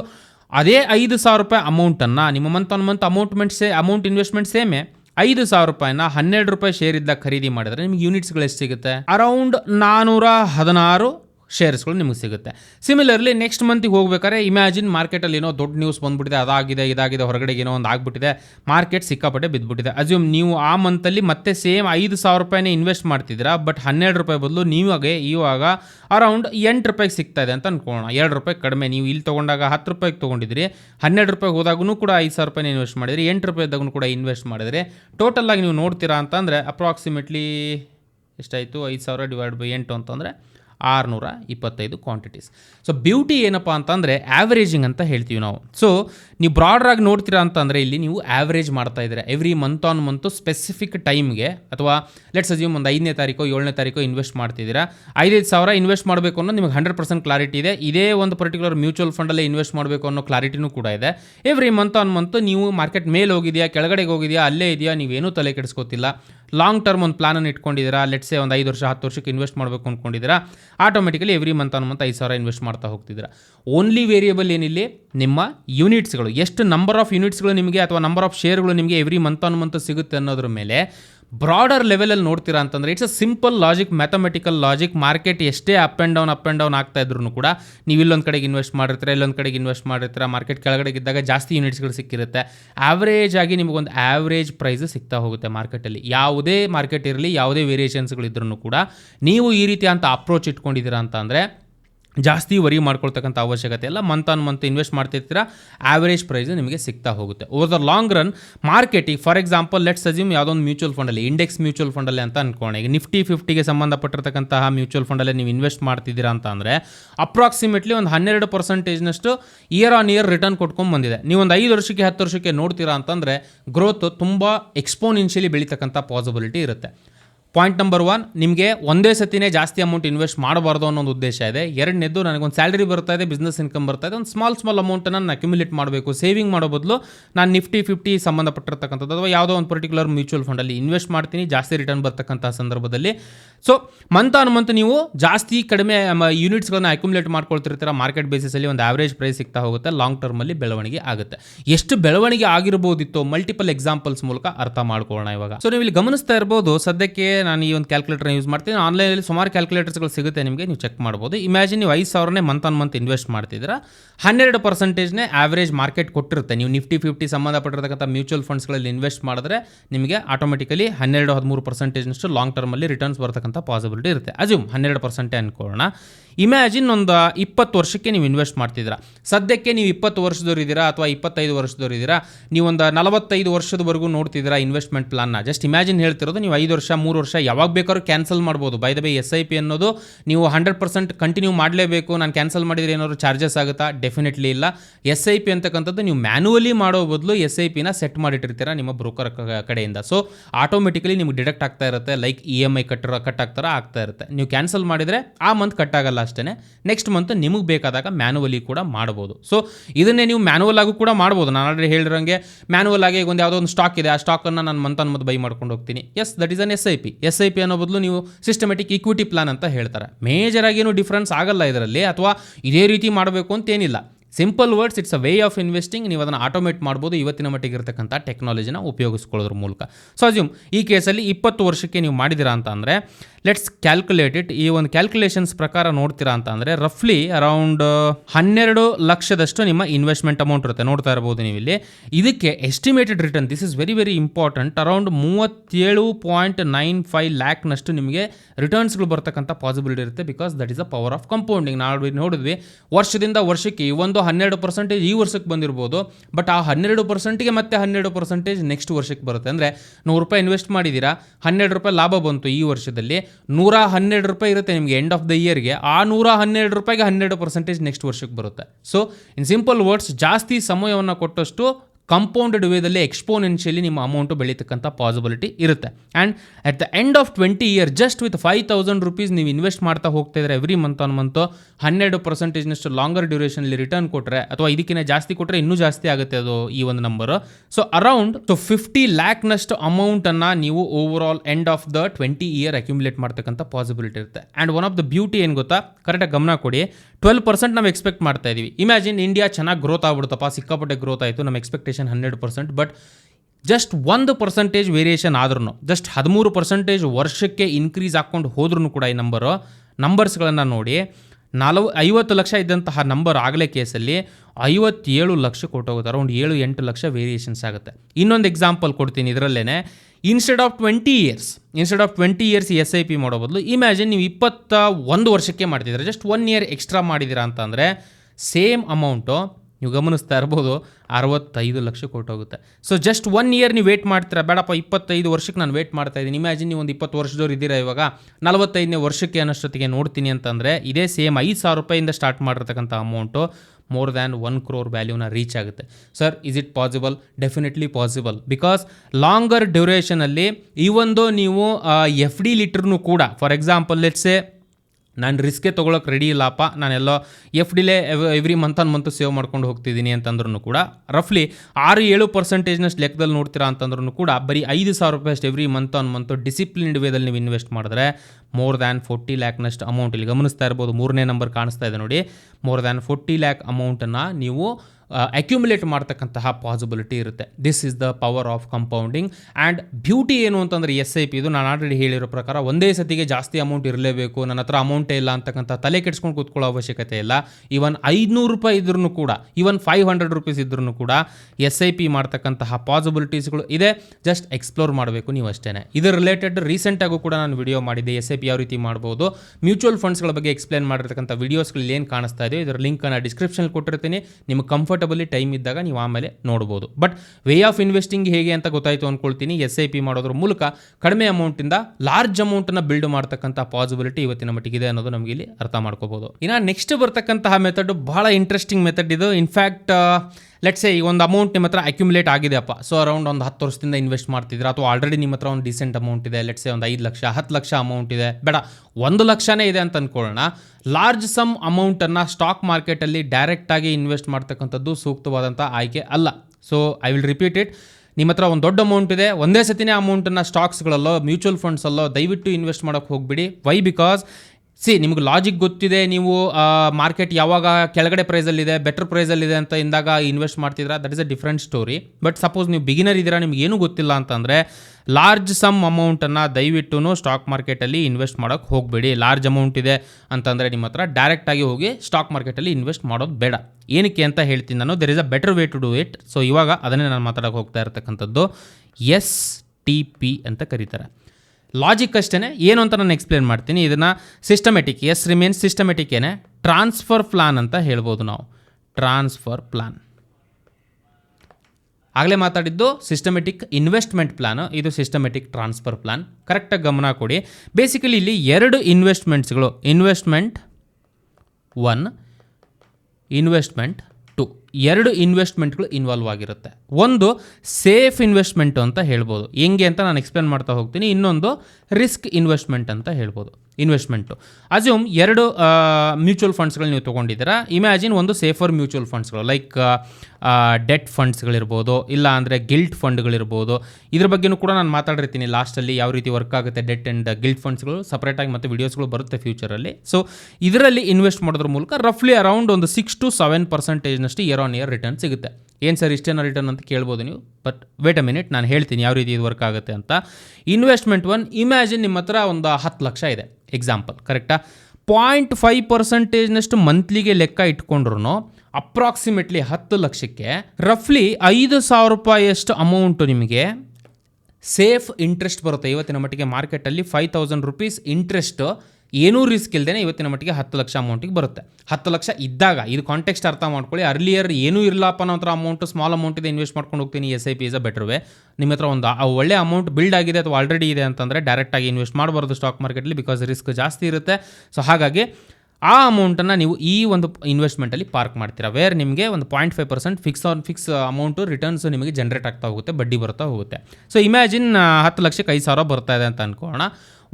ಅದೇ ಐದು ಸಾವಿರ ರೂಪಾಯಿ ಅಮೌಂಟನ್ನು ನಿಮ್ಮ ಮಂತ್ ಒನ್ ಮಂತ್ ಅಮೌಂಟ್ಮೆಂಟ್ ಸೇ ಅಮೌಂಟ್ ಇನ್ವೆಸ್ಟ್ಮೆಂಟ್ ಸೇಮೆ ಐದು ಸಾವಿರ ರೂಪಾಯಿನ ಹನ್ನೆರಡು ರೂಪಾಯಿ ಶೇರ್ ಇದ್ದಾಗ ಖರೀದಿ ಮಾಡಿದ್ರೆ ನಿಮ್ಗೆ ಯೂನಿಟ್ಸ್ಗಳು ಎಷ್ಟು ಸಿಗುತ್ತೆ? ಅರೌಂಡ್ ನಾನೂರ ಹದಿನಾರು ಶೇರ್ಸ್ಗಳು ನಿಮಗೆ ಸಿಗುತ್ತೆ. ಸಿಮಿಲರ್ಲಿ ನೆಕ್ಸ್ಟ್ ಮಂತಿಗೆ ಹೋಗ್ಬೇಕಾದ್ರೆ ಇಮ್ಯಾಜಿನ್ ಮಾರ್ಕೆಟಲ್ಲಿ ಏನೋ ದೊಡ್ಡ ನ್ಯೂಸ್ ಬಂದ್ಬಿಟ್ಟಿದೆ, ಅದಾಗಿದೆ, ಇದಾಗಿದೆ ಹೊರಗಡೆ ಏನೋ ಒಂದು ಆಗ್ಬಿಟ್ಟಿದೆ ಮಾರ್ಕೆಟ್ ಸಿಕ್ಕಾಪಟ್ಟೆ ಬಿದ್ದುಬಿಟ್ಟಿದೆ. ಅಸ್ಯೂಮ್ ನೀವು ಆ ಮಂತಲ್ಲಿ ಮತ್ತೆ ಸೇಮ್ ಐದು ಸಾವಿರ ರೂಪಾಯಿನೇ ಇನ್ವೆಸ್ಟ್ ಮಾಡ್ತಿದ್ದೀರಾ ಬಟ್ ಹನ್ನೆರಡು ರೂಪಾಯಿ ಬದಲು ನೀವಾಗೆ ಇವಾಗ ಅರೌಂಡ್ ಎಂಟು ರೂಪಾಯಿಗೆ ಸಿಗ್ತಾ ಇದೆ ಅಂತ ಅನ್ಕೊಳ್ಳೋಣ. ಎರಡು ರೂಪಾಯಿ ಕಡಿಮೆ, ನೀವು ಇಲ್ಲಿ ತೊಗೊಂಡಾಗ ಹತ್ತು ರೂಪಾಯಿಗೆ ತೊಗೊಂಡಿದ್ರಿ ಹನ್ನೆರಡು ರೂಪಾಯಿಗೆ ಹೋದಾಗೂ ಕೂಡ ಐದು ಸಾವಿರ ರೂಪಾಯಿನ ಇನ್ವೆಸ್ಟ್ ಮಾಡಿದ್ರಿ ಎಂಟು ರೂಪಾಯಿದಾಗೂ ಕೂಡ ಇನ್ವೆಸ್ಟ್ ಮಾಡಿದರೆ ಆಗಿ ನೀವು ನೋಡ್ತೀರಾ ಅಂತಂದರೆ ಅಪ್ರಾಕ್ಸಿಮೇಟ್ಲಿ ಎಷ್ಟಾಯಿತು? ಐದು ಸಾವಿರ ಡಿವೈಡ್ ಬೈ ಎಂಟು ಅಂತಂದರೆ ಆರುನೂರ ಇಪ್ಪತ್ತೈದು ಕ್ವಾಂಟಿಟೀಸ್ ಸೊ ಬ್ಯೂಟಿ ಏನಪ್ಪ ಅಂತಂದರೆ ಆ್ಯಾವರೇಜಿಂಗ್ ಅಂತ ಹೇಳ್ತೀವಿ ನಾವು. ಸೊ ನೀವು ಬ್ರಾಡ್ರಾಗಿ ನೋಡ್ತೀರಾ ಅಂತಂದರೆ ಇಲ್ಲಿ ನೀವು ಆ್ಯಾವ್ರೇಜ್ ಮಾಡ್ತಾ ಇದ್ದೀರಾ every month on month specific ಟೈಮ್ಗೆ ಅಥವಾ ಲೆಟ್ಸ್ ಅಸ್ಯೂಮ್ ಒಂದು ಐದನೇ ತಾರೀಕು, ಏಳನೇ ತಾರೀಕು ಇನ್ವೆಸ್ಟ್ ಮಾಡ್ತಿದ್ದೀರಾ. ಐದೈದು ಸಾವಿರ ಇನ್ವೆಸ್ಟ್ ಮಾಡಬೇಕು ಅನ್ನೋ ನಿಮಗೆ ಹಂಡ್ರೆಡ್ ಪರ್ಸೆಂಟ್ ಕ್ಲಾರಿಟಿ ಇದೆ. ಇದೇ ಒಂದು ಪರ್ಟಿಕ್ಯುಲರ್ ಮ್ಯೂಚುವಲ್ ಫಂಡಲ್ಲೇ ಇನ್ವೆಸ್ಟ್ ಮಾಡಬೇಕು ಅನ್ನೋ ಕ್ಲಾರಿಟಿನೂ ಕೂಡ ಇದೆ. ಎವ್ರಿ ಮಂತ್ ಆನ್ ಮಂತ್ ನೀವು ಮಾರ್ಕೆಟ್ ಮೇಲೆ ಹೋಗಿದೆಯಾ, ಕೆಳಗಡೆಗೆ ಹೋಗಿದೆಯಾ, ಅಲ್ಲೇ ಇದೆಯಾ, ನೀವೇನೂ ತಲೆ ಕೆಡಿಸ್ಕೋತಿಲ್ಲ. ಲಾಂಗ್ ಟರ್ಮ್ ಒಂದು ಪ್ಲಾನನ್ನು ಇಟ್ಕೊಂಡಿದ್ದೀರಾ ಲೆಟ್ಸೆ ಒಂದು ಐದು ವರ್ಷ, ಹತ್ತು ವರ್ಷಕ್ಕೆ ಇನ್ವೆಸ್ಟ್ ಮಾಡಬೇಕು ಅಂದ್ಕೊಂಡಿದ್ದೀರಾ automatically every month on month ಐದು ಸಾವಿರ ಇನ್ವೆಸ್ಟ್ ಮಾಡ್ತಾ ಹೋಗ್ತಿದ್ದೀರಾ. Only variable ಏನಿಲ್ಲಿ? ನಿಮ್ಮ ಯೂನಿಟ್ಸ್ಗಳು ಎಷ್ಟು ನಂಬರ್ ಆಫ್ ಯೂನಿಟ್ಸ್ಗಳು ನಿಮಗೆ ಅಥವಾ ನಂಬರ್ ಆಫ್ ಶೇರ್ಗಳು ನಿಮಗೆ ಎವ್ರಿ ಮಂತ್ ಆನ್ ಮಂತ್ ಸಿಗುತ್ತೆ ಅನ್ನೋದ್ರ ಮೇಲೆ ಬ್ರಾಡರ್ ಲೆವೆಲಲ್ಲಿ ನೋಡ್ತೀರಾ ಅಂತಂದರೆ it's a simple logic mathematical logic market ಎಷ್ಟೇ up and down up and down ಆಗ್ತಾ ಇದ್ರು ಕೂಡ ನೀವು ಇಲ್ಲೊಂದು ಕಡೆಗೆ ಇನ್ವೆಸ್ಟ್ ಮಾಡಿರ್ತೀರ, ಇಲ್ಲೊಂದು ಕಡೆಗೆ ಇನ್ವೆಸ್ಟ್ ಮಾಡಿರ್ತೀರ ಮಾರ್ಕೆಟ್ ಕೆಳಗಡೆ ಇದ್ದಾಗ ಜಾಸ್ತಿ ಯೂನಿಟ್ಸ್ಗಳು ಸಿಕ್ಕಿರುತ್ತೆ. ಆವ್ರೇಜ್ ಆಗಿ ನಿಮಗೊಂದು ಆವ್ರೇಜ್ ಪ್ರೈಸ್ ಸಿಗ್ತಾ ಹೋಗುತ್ತೆ ಮಾರ್ಕೆಟಲ್ಲಿ ಯಾವುದೇ ಮಾರ್ಕೆಟ್ ಇರಲಿ, ಯಾವುದೇ ವೇರಿಯೇಷನ್ಸ್ಗಳಿದ್ರು ಕೂಡ ನೀವು ಈ ರೀತಿ ಅಂತ ಅಪ್ರೋಚ್ ಇಟ್ಕೊಂಡಿದ್ದೀರಾ ಅಂತ ಅಂದರೆ ಜಾಸ್ತಿ ವರಿ ಮಾಡ್ಕೊಳ್ತಕ್ಕಂಥ ಅವಶ್ಯಕತೆ ಇಲ್ಲ. ಮಂತ್ ಆನ್ ಮಂತ್ ಇನ್ವೆಸ್ಟ್ ಮಾಡ್ತಿರ್ತೀರ ಆವ್ರೇಜ್ ಪ್ರೈಸ್ ನಿಮಗೆ ಸಿಗ್ತಾ ಹೋಗುತ್ತೆ. ಓವರ್ ದ ಲಾಂಗ್ ರನ್ ಮಾರ್ಕೆಟಿಗೆ ಫಾರ್ ಎಕ್ಸಾಂಪಲ್ ಲೆಟ್ಸ್ ಅಸ್ಯೂಮ್ ಯಾವುದೊಂದು ಮ್ಯೂಚುವಲ್ ಫಂಡಲ್ಲಿ ಇಂಡೆಕ್ಸ್ ಮ್ಯೂಚುವಲ್ ಫಂಡಲ್ಲಿ ಅಂತ ಅನ್ಕೋಣ. ಈಗ ನಿಫ್ಟಿ ಫಿಫ್ಟಿಗೆ ಸಂಬಂಧಪಟ್ಟಿರ್ತಕ್ಕಂತಹ ಮ್ಯೂಚುವಲ್ ಫಂಡಲ್ಲಿ ನೀವು ಇನ್ವೆಸ್ಟ್ ಮಾಡ್ತಿದ್ದೀರಾ ಅಂತ ಅಂದರೆ ಅಪ್ರಾಕ್ಸಿಮೇಟ್ಲಿ ಒಂದು ಹನ್ನೆರಡು ಪರ್ಸೆಂಟೇಜ್ನಷ್ಟು ಇಯರ್ ಆನ್ ಇಯರ್ ರಿಟರ್ನ್ ಕೊಟ್ಕೊಂಡು ಬಂದಿದೆ. ನೀವು ಒಂದು ಐದು ವರ್ಷಕ್ಕೆ, ಹತ್ತು ವರ್ಷಕ್ಕೆ ನೋಡ್ತೀರಾ ಅಂತಂದರೆ ಗ್ರೋತ್ ತುಂಬ ಎಕ್ಸ್ಪೋನೆನ್ಷಿಯಲಿ ಬೆಳೀತಕ್ಕಂಥ ಪಾಸಿಬಿಲಿಟಿ ಇರುತ್ತೆ. ಪಾಯಿಂಟ್ ನಂಬರ್ ಒನ್ ನಿಮಗೆ ಒಂದೇ ಸತಿನೇ ಜಾಸ್ತಿ ಅಮೌಂಟ್ ಇನ್ವೆಸ್ಟ್ ಮಾಡಬಾರ್ದು ಅನ್ನೋ ಒಂದು ಉದ್ದೇಶ ಇದೆ. ಎರಡನೇದು ನನಗೊಂದು ಸ್ಯಾಲ್ರಿ ಬರ್ತಾ ಇದೆ ಬಿಸ್ನೆಸ್ ಇನ್ಕಮ್ ಬರ್ತಾ ಇದೆ, ಒಂದು ಸ್ಮಾಲ್ ಸ್ಮಾಲ್ ಅಮೌಂಟನ್ನು ನಾನು ಅಕ್ಯುಮುಲೇಟ್ ಮಾಡಬೇಕು. ಸೇವಿಂಗ್ ಮಾಡೋ ಬದಲು ನಾನು ನಿಫ್ಟಿ ಫಿಫ್ಟಿ ಸಂಬಂಧಪಟ್ಟಿರ್ತಕ್ಕಂಥದ್ದು ಅಥವಾ ಯಾವುದೋ ಒಂದು ಪರ್ಟಿಕ್ಯುಲರ್ ಮ್ಯೂಚುವಲ್ ಫಂಡಲ್ಲಿ ಇನ್ವೆಸ್ಟ್ ಮಾಡ್ತೀನಿ, ಜಾಸ್ತಿ ರಿಟರ್ನ್ ಬರ್ತಕ್ಕಂಥ ಸಂದರ್ಭದಲ್ಲಿ. ಸೊ ಮಂತ್ ಆನ್ ಮಂತ್ ನೀವು ಜಾಸ್ತಿ ಕಡಿಮೆ ಯೂನಿಟ್ಸ್ಗಳನ್ನ ಅಕ್ಯುಮುಲೇಟ್ ಮಾಡ್ಕೊಳ್ತಿರ್ತೀರ ಮಾರ್ಕೆಟ್ ಬೇಸಿಸಲ್ಲಿ ಒಂದು ಆವರೇಜ್ ಪ್ರೈಸ್ ಸಿಗ್ತಾ ಹೋಗುತ್ತೆ ಲಾಂಗ್ ಟರ್ಮಲ್ಲಿ ಬೆಳವಣಿಗೆ ಆಗುತ್ತೆ. ಎಷ್ಟು ಬೆಳವಣಿಗೆ ಆಗಿರ್ಬೋದಿತ್ತು ಮಲ್ಟಿಪಲ್ ಎಕ್ಸಾಂಪಲ್ಸ್ ಮೂಲಕ ಅರ್ಥ ಮಾಡ್ಕೊಳ್ಳೋಣ ಇವಾಗ. ಸೊ ನೀವು ಇಲ್ಲಿ ಗಮನಿಸ್ತಾ ಇರ್ಬೋದು, ಸದ್ಯಕ್ಕೆ ನಾನು ಈ ಒಂದು ಕ್ಯಾಲ್ಕುಲೇಟರ್ ಯೂಸ್ ಮಾಡ್ತೀನಿ. ಆನ್ಲೈನಲ್ಲಿ ಸುಮಾರು ಕ್ಯಾಲ್ಕುಲೇಟರ್ಸ್ಗಳು ಸಿಗುತ್ತೆ ನಿಮಗೆ, ನೀವು ಚೆಕ್ ಮಾಡ್ಬೋದು. ಇಮ್ಯಾಜಿನ್ ನೀವು ಐದು ಸಾವಿರನೇ ಮಂತ್ ಆನ್ ಮಂತ್ ಇನ್ವೆಸ್ಟ್ ಮಾಡ್ತಿದ್ದೀರಾ. ಹನ್ನೆರಡು ಪರ್ಸೆಂಟೇಜ್ನೇ ಆವ್ರೇಜ್ ಮಾರ್ಕೆಟ್ ಕೊಟ್ಟಿರುತ್ತೆ. ನೀವು ನಿಫ್ಟಿ ಫಿಫ್ಟಿ ಸಂಬಂಧಪಟ್ಟಿರ್ತಕ್ಕಂಥ ಮ್ಯೂಚುವಲ್ ಫಂಡ್ಸ್ಗಳಲ್ಲಿ ಇನ್ವೆಸ್ಟ್ ಮಾಡಿದ್ರೆ ನಿಮಗೆ ಆಟೋಮೆಟಿಕಲಿ ಹನ್ನೆರಡು, ಹದಿಮೂರು ಪರ್ಸೆಂಟೇಜ್ನಷ್ಟು ಲಾಂಗ್ ಟರ್ಮಲ್ಲಿ ರಿಟರ್ನ್ಸ್ ಬರ್ತಕ್ಕಂಥ ಪಾಸಿಬಿಲಿಟಿ ಇರುತ್ತೆ. ಅಜ್ಯೂಮ್ ಹನ್ನೆರಡು ಪರ್ಸೆಂಟೇ ಅನ್ಕೊಳ್ಳೋಣ. ಇಮ್ಯಾಜಿನ್ ಒಂದು ಇಪ್ಪತ್ತು ವರ್ಷಕ್ಕೆ ನೀವು ಇನ್ವೆಸ್ಟ್ ಮಾಡ್ತಿದ್ದೀರಾ. ಸದ್ಯಕ್ಕೆ ನೀವು ಇಪ್ಪತ್ತು ವರ್ಷದವರಿದ್ದೀರಾ ಅಥವಾ ಇಪ್ಪತ್ತೈದು ವರ್ಷದವರಿದ್ದೀರಾ ನೀವೊಂದು ನಲವತ್ತೈದು ವರ್ಷದವರೆಗೂ ನೋಡ್ತಿದ್ದೀರಾ ಇನ್ವೆಸ್ಟ್ಮೆಂಟ್ ಪ್ಲಾನ್ನ ಜಸ್ಟ್ ಇಮ್ಯಾಜಿನ್ ಹೇಳ್ತಿರೋದು, ನೀವು ಐದು ವರ್ಷ, ಮೂರು ವರ್ಷ ಯಾವಾಗ ಬೇಕಾದ್ರೂ ಕ್ಯಾನ್ಸಲ್ ಮಾಡ್ಬೋದು. By the way S I P ಅನ್ನೋದು ನೀವು ಹಂಡ್ರೆಡ್ ಪರ್ಸೆಂಟ್ ಕಂಟಿನ್ಯೂ ಮಾಡಲೇಬೇಕು. ನಾನು ಕ್ಯಾನ್ಸಲ್ ಮಾಡಿದರೆ ಏನಾದರೂ ಚಾರ್ಜಸ್ ಆಗುತ್ತಾ? ಡೆಫಿನೆಟ್ಲಿ ಇಲ್ಲ. ಎಸ್ ಐ ಪಿ ಅಂತಕ್ಕಂಥದ್ದು ನೀವು ಮ್ಯಾನುವಲಿ ಮಾಡೋ ಬದಲು ಎಸ್ ಐ ಪಿನ ಸೆಟ್ ಮಾಡಿಟ್ಟಿರ್ತೀರ ನಿಮ್ಮ ಬ್ರೋಕರ್ ಕಡೆಯಿಂದ. ಸೊ ಆಟೋಮೆಟಿಕಲಿ ನಿಮ್ಗೆ ಡಿಡಕ್ಟ್ ಆಗ್ತಾ ಇರುತ್ತೆ. ಲೈಕ್ ಇ ಎಂ ಐ ಕಟ್ಟಿರೋ ಕಟ್ ಆಗ್ತಾ ಇರುತ್ತೆ. ನೀವು ಕ್ಯಾನ್ಸಲ್ ಮಾಡಿದರೆ ಆ ಮಂತ್ ಕಟ್ ಆಗಲ್ಲ ಅಷ್ಟೇ ನೆಕ್ಸ್ಟ್ ಮಂತ್ ನಿಮಗೆ ಬೇಕಾದಾಗ ಮ್ಯಾನುವಲಿ ಕೂಡ ಮಾಡ್ಬೋದು. ಸೊ ಇದನ್ನೇ ನೀವು ಮ್ಯಾನುವಲ್ ಆಗು ಕೂಡ ಮಾಡ್ಬೋದು. ನಾನು ಆಲ್ರೆಡಿ ಹೇಳಿರೋಂಗೆ ಮ್ಯಾನುವಲ್ ಆಗಿ ಒಂದು ಯಾವುದೋ ಒಂದು ಸ್ಟಾಕ್ ಇದೆ. ಆ ಸ್ಟಾಕನ್ನು ನಾನು ಮಂತ್ ಅನ್ ಮಂತ್ ಬೈ ಮಾಡ್ಕೊಂಡು ಹೋಗ್ತೀನಿ. Yes that is an S I P S I P ಅನ್ನೋ ಬದಲು ನೀವು ಸಿಸ್ಟಮೆಟಿಕ್ ಈಕ್ವಿಟಿ ಪ್ಲಾನ್ ಅಂತ ಹೇಳ್ತಾರೆ. ಮೇಜರ್ ಆಗಿ ಏನು ಡಿಫ್ರೆನ್ಸ್ ಆಗಲ್ಲ ಇದರಲ್ಲಿ, ಅಥವಾ ಇದೇ ರೀತಿ ಮಾಡಬೇಕು ಅಂತ ಏನಿಲ್ಲ. Simple words it's a way of investing ನೀವು ಅದನ್ನು ಆಟೋಮೇಟ್ ಮಾಡ್ಬೋದು. ಇವತ್ತಿನ ಮಟ್ಟಿಗೆ ಇರತಕ್ಕಂಥ ಟೆಕ್ನಾಲಜಿನ ಉಪಯೋಗಿಸ್ಕೊಳ್ಳೋದ್ರ ಮೂಲಕ. ಸೊ ಅಸ್ಯೂಮ್ ಈ ಕೇಸಲ್ಲಿ ಇಪ್ಪತ್ತು ವರ್ಷಕ್ಕೆ ನೀವು ಮಾಡಿದ್ದೀರಾ ಅಂತ ಅಂದರೆ ಲೆಟ್ಸ್ ಕ್ಯಾಲ್ಕುಲೇಟ್ ಇಟ್ ಈ ಒಂದು ಕ್ಯಾಲ್ಕುಲೇಷನ್ಸ್ ಪ್ರಕಾರ ನೋಡ್ತೀರಾ ಅಂತ ಅಂದರೆ ರಫ್ಲಿ ಅರೌಂಡ್ ಹನ್ನೆರಡು ಲಕ್ಷದಷ್ಟು ನಿಮ್ಮ ಇನ್ವೆಸ್ಟ್ಮೆಂಟ್ ಅಮೌಂಟ್ ಇರುತ್ತೆ. ನೋಡ್ತಾ ಇರ್ಬೋದು ನೀವು ಇಲ್ಲಿ ಇದಕ್ಕೆ estimated return this is very very important around ಮೂವತ್ತೇಳು ಪಾಯಿಂಟ್ ನೈನ್ ಫೈವ್ ಲ್ಯಾಕ್ನಷ್ಟು ನಿಮಗೆ ರಿಟರ್ನ್ಸ್ಗಳು ಬರ್ತಕ್ಕಂಥ ಪಾಸಿಬಿಲಿಟಿ ಇರುತ್ತೆ because that is a power of compounding ನಾವು ನೋಡಿದ್ವಿ, ವರ್ಷದಿಂದ ವರ್ಷಕ್ಕೆ ಈ ಒಂದು ಹನ್ನೆರಡು ಪರ್ಸೆಂಟೇಜ್ ಈ ವರ್ಷಕ್ಕೆ ಬಂದಿರ್ಬೋದು. ಬಟ್ ಆ ಹನ್ನೆರಡು ಪರ್ಸೆಂಟಿಗೆ ಮತ್ತೆ ಹನ್ನೆರಡು ಪರ್ಸೆಂಟೇಜ್ ನೆಕ್ಸ್ಟ್ ವರ್ಷಕ್ಕೆ ಬರುತ್ತೆ. ಅಂದರೆ ನೂರು ರೂಪಾಯಿ ಇನ್ವೆಸ್ಟ್ ಮಾಡಿದ್ದೀರಾ ಹನ್ನೆರಡು ರೂಪಾಯಿ ಲಾಭ ಬಂತು ಈ ವರ್ಷದಲ್ಲಿ, ನೂರ ಹನ್ನೆರಡು ರೂಪಾಯಿ ಇರುತ್ತೆ ನಿಮಗೆ ಎಂಡ್ ಆಫ್ ದ ಇಯರ್ಗೆ ಆ ನೂರ ಹನ್ನೆರಡು ರೂಪಾಯಿಗೆ ಹನ್ನೆರಡು ಪರ್ಸೆಂಟೇಜ್ ನೆಕ್ಸ್ಟ್ ವರ್ಷಕ್ಕೆ ಬರುತ್ತೆ. ಸೊ ಇನ್ ಸಿಂಪಲ್ ವರ್ಡ್ಸ್ ಜಾಸ್ತಿ ಸಮಯವನ್ನು ಕೊಟ್ಟಷ್ಟು ಕಂಪೌಂಡೆಡ್ ವೇದಲ್ಲಿ ಎಕ್ಸ್ಪೋನೆನ್ಷಿಯಲಿ ನಿಮ್ಮ ಅಮೌಂಟು ಬೆಳೀತಕ್ಕಂಥ ಪಾಸಿಬಿಲಿಟಿ ಇರುತ್ತೆ. And at the end of twenty year just with five thousand rupees ನೀವು ಇನ್ವೆಸ್ಟ್ ಮಾಡ್ತಾ ಹೋಗ್ತಾ ಇದ್ರೆ ಎವ್ರಿ ಮಂತ್ ಆನ್ ಮಂತು ಹನ್ನೆರಡು ಪರ್ಸೆಂಟೇಜ್ನಷ್ಟು ಲಾಂಗರ್ ಡ್ಯೂರೇಷನಲ್ಲಿ ರಿಟರ್ನ್ ಕೊಟ್ಟರೆ ಅಥವಾ ಇದಕ್ಕಿಂತ ಜಾಸ್ತಿ ಕೊಟ್ಟರೆ ಇನ್ನೂ ಜಾಸ್ತಿ ಆಗುತ್ತೆ ಅದು ಈ ಒಂದು number so around so fifty ಲ್ಯಾಕ್ನಷ್ಟು ಅಮೌಂಟನ್ನು ನೀವು over all end of the twenty year accumulate ಮಾಡ್ತಕ್ಕಂಥ ಪಾಸಿಬಿಲಿಟಿ ಇರುತ್ತೆ. And one of the beauty ಏನು ಗೊತ್ತಾ? ಕರೆಕ್ಟಾಗಿ ಗಮನ ಕೊಡಿ. ಟ್ವೆಲ್ ಪರ್ಸೆಂಟ್ ನಾವು ಎಕ್ಸ್ಪೆಕ್ಟ್ ಮಾಡ್ತಾ ಇದ್ದೀವಿ ಇಮ್ಯಾಜಿನ್ ಇಂಡಿಯಾ ಚೆನ್ನಾಗಿ ಗ್ರೋತ್ ಆಗ್ಬಿಡುತ್ತಪ್ಪ. ಸಿಕ್ಕಾಪಟ್ಟೆ ಗ್ರೋತ್ ಆಯಿತು. ನಮ್ಮ expectation hundred percent but just ಒಂದು ಪರ್ಸೆಂಟೇಜ್ ವೇರಿಯೇಷನ್ ಆದ್ರೂ ಜಸ್ಟ್ ಹದಿಮೂರು ಪರ್ಸೆಂಟೇಜ್ ವರ್ಷಕ್ಕೆ ಇನ್ಕ್ರೀಸ್ ಹಾಕ್ಕೊಂಡು ಹೋದ್ರೂ ಕೂಡ ಈ ನಂಬರು ನಂಬರ್ಸ್ಗಳನ್ನು ನೋಡಿ, ನಾಲ್ವ, ಐವತ್ತು ಲಕ್ಷ ಇದ್ದಂತಹ ನಂಬರ್ ಆಗಲೇ ಕೇಸಲ್ಲಿ ಐವತ್ತೇಳು ಲಕ್ಷ ಕೊಟ್ಟೋಗುತ್ತೆ ಅರೌಂಡ್ ಏಳು, ಎಂಟು ಲಕ್ಷ ವೇರಿಯೇಷನ್ಸ್ ಆಗುತ್ತೆ. ಇನ್ನೊಂದು ಎಕ್ಸಾಂಪಲ್ ಕೊಡ್ತೀನಿ ಇದರಲ್ಲೇ instead of twenty years instead of twenty years S I P ಮಾಡೋ ಬದಲು ಇಮ್ಯಾಜಿನ್ ನೀವು ಇಪ್ಪತ್ತ ಒಂದು ವರ್ಷಕ್ಕೆ ಮಾಡ್ತಿದ್ದೀರಾ ಜಸ್ಟ್ ಒನ್ ಇಯರ್ ಎಕ್ಸ್ಟ್ರಾ ಮಾಡಿದ್ದೀರಾ ಅಂತಂದರೆ ಸೇಮ್ ಅಮೌಂಟು ನೀವು ಗಮನಿಸ್ತಾ ಇರ್ಬೋದು, ಅರವತ್ತೈದು ಲಕ್ಷ ಕೊಟ್ಟೋಗುತ್ತೆ. ಸೊ ಜಸ್ಟ್ ಒನ್ ಇಯರ್ ನೀವು ವೇಟ್ ಮಾಡ್ತೀರಾ? ಬೇಡಪ್ಪ, ಇಪ್ಪತ್ತೈದು ವರ್ಷಕ್ಕೆ ನಾನು ವೇಟ್ ಮಾಡ್ತಾ ಇದ್ದೀನಿ. ಇಮ್ಯಾಜಿನ್ ನೀವು ಒಂದು ಇಪ್ಪತ್ತು ವರ್ಷದವ್ರು ಇದ್ದೀರಾ ಇವಾಗ, ನಲವತ್ತೈದನೇ ವರ್ಷಕ್ಕೆ ಅನ್ನೋಷ್ಟೊತ್ತಿಗೆ ನೋಡ್ತೀನಿ ಅಂತಂದರೆ, ಇದೇ ಸೇಮ್ ಐದು ಸಾವಿರ ರೂಪಾಯಿಂದ ಸ್ಟಾರ್ಟ್ ಮಾಡಿರ್ತಕ್ಕಂಥ amount more than one crore ವ್ಯಾಲ್ಯೂನ reach ಆಗುತ್ತೆ. Sir is it possible definitely possible because longer ಡ್ಯೂರೇಷನಲ್ಲಿ ಈ ಒಂದು ನೀವು ಎಫ್ ಡಿ ಲಿಟ್ರೂ ಕೂಡ ಫಾರ್ ಎಕ್ಸಾಂಪಲ್ ಲೆಟ್ಸೆ ನಾನು ರಿಸ್ಕೇ ತೊಗೊಳಕ್ಕೆ ರೆಡಿ ಇಲ್ಲಪ್ಪ. ನಾನೆಲ್ಲೋ F delay every month on month save ಮಾಡ್ಕೊಂಡು ಹೋಗ್ತಿದ್ದೀನಿ ಅಂತಂದ್ರೂ ಕೂಡ ರಫ್ಲಿ ಆರು ಏಳು ಪರ್ಸೆಂಟೇಜ್ನಷ್ಟು ಲೆಕ್ಕದಲ್ಲಿ ನೋಡ್ತೀರಾ ಅಂತಂದ್ರೂ ಕೂಡ, ಬರೀ ಐದು ಸಾವಿರ ರೂಪಾಯಿ ಅಷ್ಟು every month on month disciplined ವೇದಲ್ಲಿ ನೀವು ಇನ್ವೆಸ್ಟ್ ಮಾಡಿದ್ರೆ ಮೋರ್ ದ್ಯಾನ್ ಫೋರ್ಟಿ ಲ್ಯಾಕ್ನಷ್ಟು ಅಮೌಂಟ್ ಇಲ್ಲಿ ಗಮನಿಸ್ತಾ ಇರ್ಬೋದು. ಮೂರನೇ ನಂಬರ್ ಕಾಣಿಸ್ತಾ ಇದೆ ನೋಡಿ. ಮೋರ್ ದ್ಯಾನ್ ಫೋರ್ಟಿ ಲ್ಯಾಕ್ ಅಮೌಂಟನ್ನು ನೀವು ಅಕ್ಯುಮುಲೇಟ್ ಮಾಡ್ತಕ್ಕಂತಹ ಪಾಸಿಬಿಲಿಟಿ ಇರುತ್ತೆ. This is the power of compounding and beauty ಏನು ಅಂತಂದರೆ ಎಸ್ ಐ ಪಿ ಇದು ನಾನು ಆಲ್ರೆಡಿ ಹೇಳಿರೋ ಪ್ರಕಾರ ಒಂದೇ ಸತಿಗೆ ಜಾಸ್ತಿ ಅಮೌಂಟ್ ಇರಲೇಬೇಕು, ನನ್ನ ಹತ್ರ ಅಮೌಂಟೇ ಇಲ್ಲ ಅಂತಕ್ಕಂಥ ತಲೆ ಕೆಡ್ಸ್ಕೊಂಡು ಕೂತ್ಕೊಳ್ಳೋ ಅವಶ್ಯಕತೆ ಇಲ್ಲ. ಈವನ್ ಐದುನೂರು ರೂಪಾಯಿ ಇದ್ರೂ ಕೂಡ ಈವನ್ ಫೈವ್ ಹಂಡ್ರೆಡ್ ರುಪೀಸ್ ಇದ್ರೂ ಕೂಡ ಎಸ್ ಐ ಪಿ ಮಾಡ್ತಕ್ಕಂತಹ ಪಾಸಿಬಿಲಿಟೀಸ್ಗಳು ಇದೆ. ಜಸ್ಟ್ ಎಕ್ಸ್ಪ್ಲೋರ್ ಮಾಡಬೇಕು ನೀವು ಅಷ್ಟೇ ಇದು ರಿಲೇಟೆಡ್ ರೀಸೆಂಟಾಗೂ ಕೂಡ ನಾನು ವಿಡಿಯೋ ಮಾಡಿದ್ದೆ. ಎಸ್ ಐ ಪಿ ಯಾವ ರೀತಿ ಮಾಡ್ಬೋದು? ಮ್ಯೂಚುವಲ್ ಫಂಡ್ಸ್ಗಳ ಬಗ್ಗೆ ಎಕ್ಸ್ಪ್ಲೇನ್ ಮಾಡಿರ್ತಕ್ಕಂಥ ವೀಡಿಯೋಸ್ಗಳು ಏನು ಕಾಣಿಸ್ತಾ ಇದೆಯೋ ಇದರ ಲಿಂಕನ್ನು ಡಿಸ್ಕ್ರಿಪ್ಷನ್ ಕೊಟ್ಟಿರ್ತೀನಿ. ನಿಮ್ಗೆ ಕಂಫರ್ಟಬಲಿ ಟೈಮ್ ಇದ್ದಾಗ ನೀವು ಆಮೇಲೆ ನೋಡ್ಬೋದು. ಬಟ್ ವೇ ಆಫ್ ಇನ್ವೆಸ್ಟಿಂಗ್ ಹೇಗೆ ಅಂತ ಗೊತ್ತಾಯಿತು ಅಂದ್ಕೊಳ್ತೀನಿ ಎಸ್ ಐ ಪಿ ಮಾಡೋದ್ರ ಮೂಲಕ ಕಡಿಮೆ ಅಮೌಂಟಿಂದ ಲಾರ್ಜ್ ಅಮೌಂಟನ್ನು ಬಿಲ್ಡ್ ಮಾಡ್ತಕ್ಕಂಥ ಪಾಸಿಬಿಲಿಟಿ ಇವತ್ತಿನ ಮಟ್ಟಿಗೆ ಇದೆ ಅನ್ನೋದು ನಮಗೆ ಇಲ್ಲಿ ಅರ್ಥ ಮಾಡ್ಕೋಬೋದು. ಇನ್ನು ನೆಕ್ಸ್ಟ್ ಬರ್ತಕ್ಕಂತಹ ಮೆಥಡ್ ಬಹಳ ಇಂಟ್ರೆಸ್ಟಿಂಗ್ ಮೆಥಡ್ ಇದು. ಇನ್ಫ್ಯಾಕ್ಟ್ ಲೆಟ್ಸೆ ಈ ಒಂದು ಅಮೌಂಟ್ ನಿಮ್ಮ ಹತ್ರ ಅಕ್ಯುಮುಲೇಟ್ ಆಗಿದೆಯಪ್ಪ. ಸೊ ಅರೌಂಡ್ ಒಂದು ಹತ್ತು ವರ್ಷದಿಂದ ಇನ್ವೆಸ್ಟ್ ಮಾಡ್ತಿದ್ರೆ ಅಥವಾ ಆಲ್ರೆಡಿ ನಿಮ್ಮ ಹತ್ರ ಒಂದು ಡಿಸೆಂಟ್ ಅಮೌಂಟ್ ಇದೆ. ಲೆಟ್ಸೆ ಒಂದು ಐದು ಲಕ್ಷ, ಹತ್ತು ಲಕ್ಷ ಅಮೌಂಟ್ ಇದೆ. ಬೇಡ, ಒಂದು ಲಕ್ಷನೇ ಇದೆ ಅಂತ ಅಂದ್ಕೊಳ್ಳೋಣ ಲಾರ್ಜ್ ಸಮ್ ಅಮೌಂಟನ್ನು ಸ್ಟಾಕ್ ಮಾರ್ಕೆಟಲ್ಲಿ ಡೈರೆಕ್ಟಾಗಿ ಇನ್ವೆಸ್ಟ್ ಮಾಡ್ತಕ್ಕಂಥದ್ದು ಸೂಕ್ತವಾದಂಥ ಆಯ್ಕೆ ಅಲ್ಲ. So I will repeat it ನಿಮ್ಮ ಹತ್ರ ಒಂದು ದೊಡ್ಡ ಅಮೌಂಟ್ ಇದೆ. ಒಂದೇ ಸತಿನೇ ಅಮೌಂಟನ್ನು ಸ್ಟಾಕ್ಸ್ಗಳಲ್ಲೋ ಮ್ಯೂಚುವಲ್ ಫಂಡ್ಸಲ್ಲೋ ದಯವಿಟ್ಟು ಇನ್ವೆಸ್ಟ್ ಮಾಡೋಕ್ಕೆ ಹೋಗ್ಬಿಡಿ. ವೈ ಬಿಕಾಸ್ ಸಿ, ನಿಮ್ಗೆ ಲಾಜಿಕ್ ಗೊತ್ತಿದೆ, ನೀವು ಮಾರ್ಕೆಟ್ ಯಾವಾಗ ಕೆಳಗಡೆ ಪ್ರೈಸಲ್ಲಿದೆ ಬೆಟರ್ ಪ್ರೈಸಲ್ಲಿದೆ ಅಂತ ಇಂದಾಗ ಇನ್ವೆಸ್ಟ್ ಮಾಡ್ತಿದ್ರೆ that is a different story but suppose ನೀವು ಬಿಗಿನರ್ ಇದ್ದೀರಾ, ನಿಮ್ಗೆ ಏನೂ ಗೊತ್ತಿಲ್ಲ ಅಂತಂದರೆ ಲಾರ್ಜ್ ಸಮ್ ಅಮೌಂಟನ್ನು ದಯವಿಟ್ಟು ಸ್ಟಾಕ್ ಮಾರ್ಕೆಟಲ್ಲಿ ಇನ್ವೆಸ್ಟ್ ಮಾಡೋಕ್ಕೆ ಹೋಗಬೇಡಿ. ಲಾರ್ಜ್ ಅಮೌಂಟ್ ಇದೆ ಅಂತಂದರೆ ನಿಮ್ಮ ಹತ್ರ ಡೈರೆಕ್ಟಾಗಿ ಹೋಗಿ ಸ್ಟಾಕ್ ಮಾರ್ಕೆಟಲ್ಲಿ ಇನ್ವೆಸ್ಟ್ ಮಾಡೋದು ಬೇಡ. ಏನಕ್ಕೆ ಅಂತ ಹೇಳ್ತೀನಿ ನಾನು there is a better way to do it so ಇವಾಗ ಅದನ್ನೇ ನಾನು ಮಾತಾಡೋಕೆ ಹೋಗ್ತಾ ಇರ್ತಕ್ಕಂಥದ್ದು ಎಸ್ ಟಿ ಪಿ ಅಂತ ಕರೀತಾರೆ. ಲಾಜಿಕ್ ಅಷ್ಟೇ ಏನು ಅಂತ ನಾನು ಎಕ್ಸ್ಪ್ಲೇನ್ ಮಾಡ್ತೀನಿ. ಇದನ್ನು ಸಿಸ್ಟಮೆಟಿಕ್ ಎಸ್ ರಿಮೇನ್ಸ್ ಸಿಸ್ಟಮೆಟಿಕ್ ಏನೆ. ಟ್ರಾನ್ಸ್ಫರ್ ಪ್ಲಾನ್ ಅಂತ ಹೇಳ್ಬೋದು ನಾವು. ಟ್ರಾನ್ಸ್ಫರ್ ಪ್ಲಾನ್ ಆಗಲೇ ಮಾತಾಡಿದ್ದು ಸಿಸ್ಟಮೆಟಿಕ್ ಇನ್ವೆಸ್ಟ್ಮೆಂಟ್ ಪ್ಲಾನ್ ಇದು ಸಿಸ್ಟಮೆಟಿಕ್ ಟ್ರಾನ್ಸ್ಫರ್ ಪ್ಲಾನ್ ಕರೆಕ್ಟಾಗಿ ಗಮನ ಕೊಡಿ. ಬೇಸಿಕಲಿ ಇಲ್ಲಿ ಎರಡು ಇನ್ವೆಸ್ಟ್ಮೆಂಟ್ಸ್ಗಳು ಇನ್ವೆಸ್ಟ್ಮೆಂಟ್ ಒನ್ ಇನ್ವೆಸ್ಟ್ಮೆಂಟ್ ಟು ಎರಡು ಇನ್ವೆಸ್ಟ್ಮೆಂಟ್ಗಳು ಇನ್ವಾಲ್ವ್ ಆಗಿರುತ್ತೆ. ಒಂದು ಸೇಫ್ ಇನ್ವೆಸ್ಟ್ಮೆಂಟು ಅಂತ ಹೇಳ್ಬೋದು. ಹೆಂಗೆ ಅಂತ ನಾನು ಎಕ್ಸ್ಪ್ಲೇನ್ ಮಾಡ್ತಾ ಹೋಗ್ತೀನಿ. ಇನ್ನೊಂದು ರಿಸ್ಕ್ ಇನ್ವೆಸ್ಟ್ಮೆಂಟ್ ಅಂತ ಹೇಳ್ಬೋದು. ಇನ್ವೆಸ್ಟ್ಮೆಂಟು. ಅಸ್ಯೂಮ್ ಎರಡು ಮ್ಯೂಚುವಲ್ ಫಂಡ್ಸ್ಗಳು ನೀವು ತೊಗೊಂಡಿದ್ದೀರಾ? ಇಮ್ಯಾಜಿನ್ ಒಂದು ಸೇಫರ್ ಮ್ಯೂಚುವಲ್ ಫಂಡ್ಸ್ಗಳು, ಲೈಕ್ ಡೆಟ್ ಫಂಡ್ಸ್ಗಳಿರ್ಬೋದು, ಇಲ್ಲ ಅಂದರೆ ಗಿಲ್ಟ್ ಫಂಡ್ಗಳಿರ್ಬೋದು. ಇದ್ರ ಬಗ್ಗೆನೂ ಕೂಡ ನಾನು ಮಾತಾಡಿರ್ತೀನಿ ಲಾಸ್ಟಲ್ಲಿ ಯಾವ ರೀತಿ ವರ್ಕ್ ಆಗುತ್ತೆ ಡೆಟ್ ಆ್ಯಂಡ್ ಗಿಲ್ಟ್ ಫಂಡ್ಸ್ಗಳು ಸಪ್ರೇಟಾಗಿ ಮತ್ತು ವೀಡಿಯೋಸ್ಗಳು ಬರುತ್ತೆ ಫ್ಯೂಚರಲ್ಲಿ. ಸೊ, ಇದರಲ್ಲಿ ಇನ್ವೆಸ್ಟ್ ಮಾಡೋದ್ರ ಮೂಲಕ ರಫ್ಲಿ ಅರೌಂಡ್ ಒಂದು ಸಿಕ್ಸ್ ಟು ಸೆವೆನ್ ಪರ್ಸೆಂಟೇಜ್ನಷ್ಟು ಇಯರ್ ಆನ್ ಇಯರ್ ರಿಟರ್ನ್ ಸಿಗುತ್ತೆ. ಏನು ಸರ್ ಇಷ್ಟೇನ ರಿಟರ್ನ್ ಅಂತ ಕೇಳ್ಬೋದು ನೀವು ಬಟ್ ವೇಟ್ ಅ ಮಿನಿಟ್ ನಾನು ಹೇಳ್ತೀನಿ ಯಾವ ರೀತಿ ಇದು ವರ್ಕ್ ಆಗುತ್ತೆ ಅಂತ. ಇನ್ವೆಸ್ಟ್ಮೆಂಟ್ ಒನ್, ಇಮ್ಯಾಜಿನ್ ನಿಮ್ಮ ಹತ್ರ ಒಂದು ಹತ್ತು ಲಕ್ಷ ಇದೆ. ಎಕ್ಸಾಂಪಲ್ ಕರೆಕ್ಟಾ ಪಾಯಿಂಟ್ ಫೈವ್ ಪರ್ಸೆಂಟೇಜ್ನಷ್ಟು ಮಂತ್ಲಿಗೆ ಲೆಕ್ಕ ಇಟ್ಕೊಂಡ್ರು ಅಪ್ರಾಕ್ಸಿಮೇಟ್ಲಿ ಹತ್ತು ಲಕ್ಷಕ್ಕೆ ರಫ್ಲಿ ಐದು ಸಾವಿರ ರೂಪಾಯಿಯಷ್ಟು ಅಮೌಂಟು ನಿಮಗೆ ಸೇಫ್ ಇಂಟ್ರೆಸ್ಟ್ ಬರುತ್ತೆ. ಇವತ್ತಿನ ಮಟ್ಟಿಗೆ ಮಾರ್ಕೆಟಲ್ಲಿ ಫೈವ್ ತೌಸಂಡ್ ರುಪೀಸ್ ಇಂಟ್ರೆಸ್ಟ್ ಏನೂ ರಿಸ್ಕ್ ಇಲ್ಲದೇ ಇವತ್ತಿನ ಮಟ್ಟಿಗೆ ಹತ್ತು ಲಕ್ಷ ಅಮೌಂಟಿಗೆ ಬರುತ್ತೆ. ಹತ್ತು ಲಕ್ಷ ಇದ್ದಾಗ, ಇದು ಕಾಂಟೆಕ್ಸ್ಟ್ ಅರ್ಥ ಮಾಡ್ಕೊಳ್ಳಿ. ಅರ್ಲಿಯರ್ ಏನೂ ಇರಲ್ಲಪ್ಪ ಅನ್ನೋ ಹತ್ರ ಅಮೌಂಟು ಸ್ಮಾಲ್ ಅಮೌಂಟ್ ಇದೆ ಇನ್ವೆಸ್ಟ್ ಮಾಡ್ಕೊಂಡು ಹೋಗ್ತೀನಿ S I P is better way ನಿಮ್ಮ ಹತ್ರ ಒಂದು ಒಳ್ಳೆ ಅಮೌಂಟ್ ಬಿಲ್ಡ್ ಆಗಿದೆ ಅಥವಾ ಆಲ್ರೆಡಿ ಇದೆ ಅಂತಂದರೆ ಡೈರೆಕ್ಟಾಗಿ ಇನ್ವೆಸ್ಟ್ ಮಾಡಬಾರ್ದು ಸ್ಟಾಕ್ ಮಾರ್ಕೆಟಲ್ಲಿ ಬಿಕಾಸ್ ರಿಸ್ಕ್ ಜಾಸ್ತಿ ಇರುತ್ತೆ. ಸೊ ಹಾಗಾಗಿ ಆ ಅಮೌಂಟನ್ನು ನೀವು ಈ ಒಂದು ಇನ್ವೆಸ್ಟ್ಮೆಂಟಲ್ಲಿ ಪಾರ್ಕ್ ಮಾಡ್ತೀರಾ. ವೇರ್ ನಿಮಗೆ ಒಂದು point five percent fix on fix amount returns ನಿಮಗೆ ಜನರೇಟ್ ಆಗ್ತಾ ಹೋಗುತ್ತೆ, ಬಡ್ಡಿ ಬರ್ತಾ ಹೋಗುತ್ತೆ. ಸೊ ಇಮ್ಯಾಜಿನ್ ಹತ್ತು ಲಕ್ಷಕ್ಕೆ ಐದು ಸಾವಿರ ಬರ್ತಾ ಇದೆ ಅಂತ ಅನ್ಕೋಣ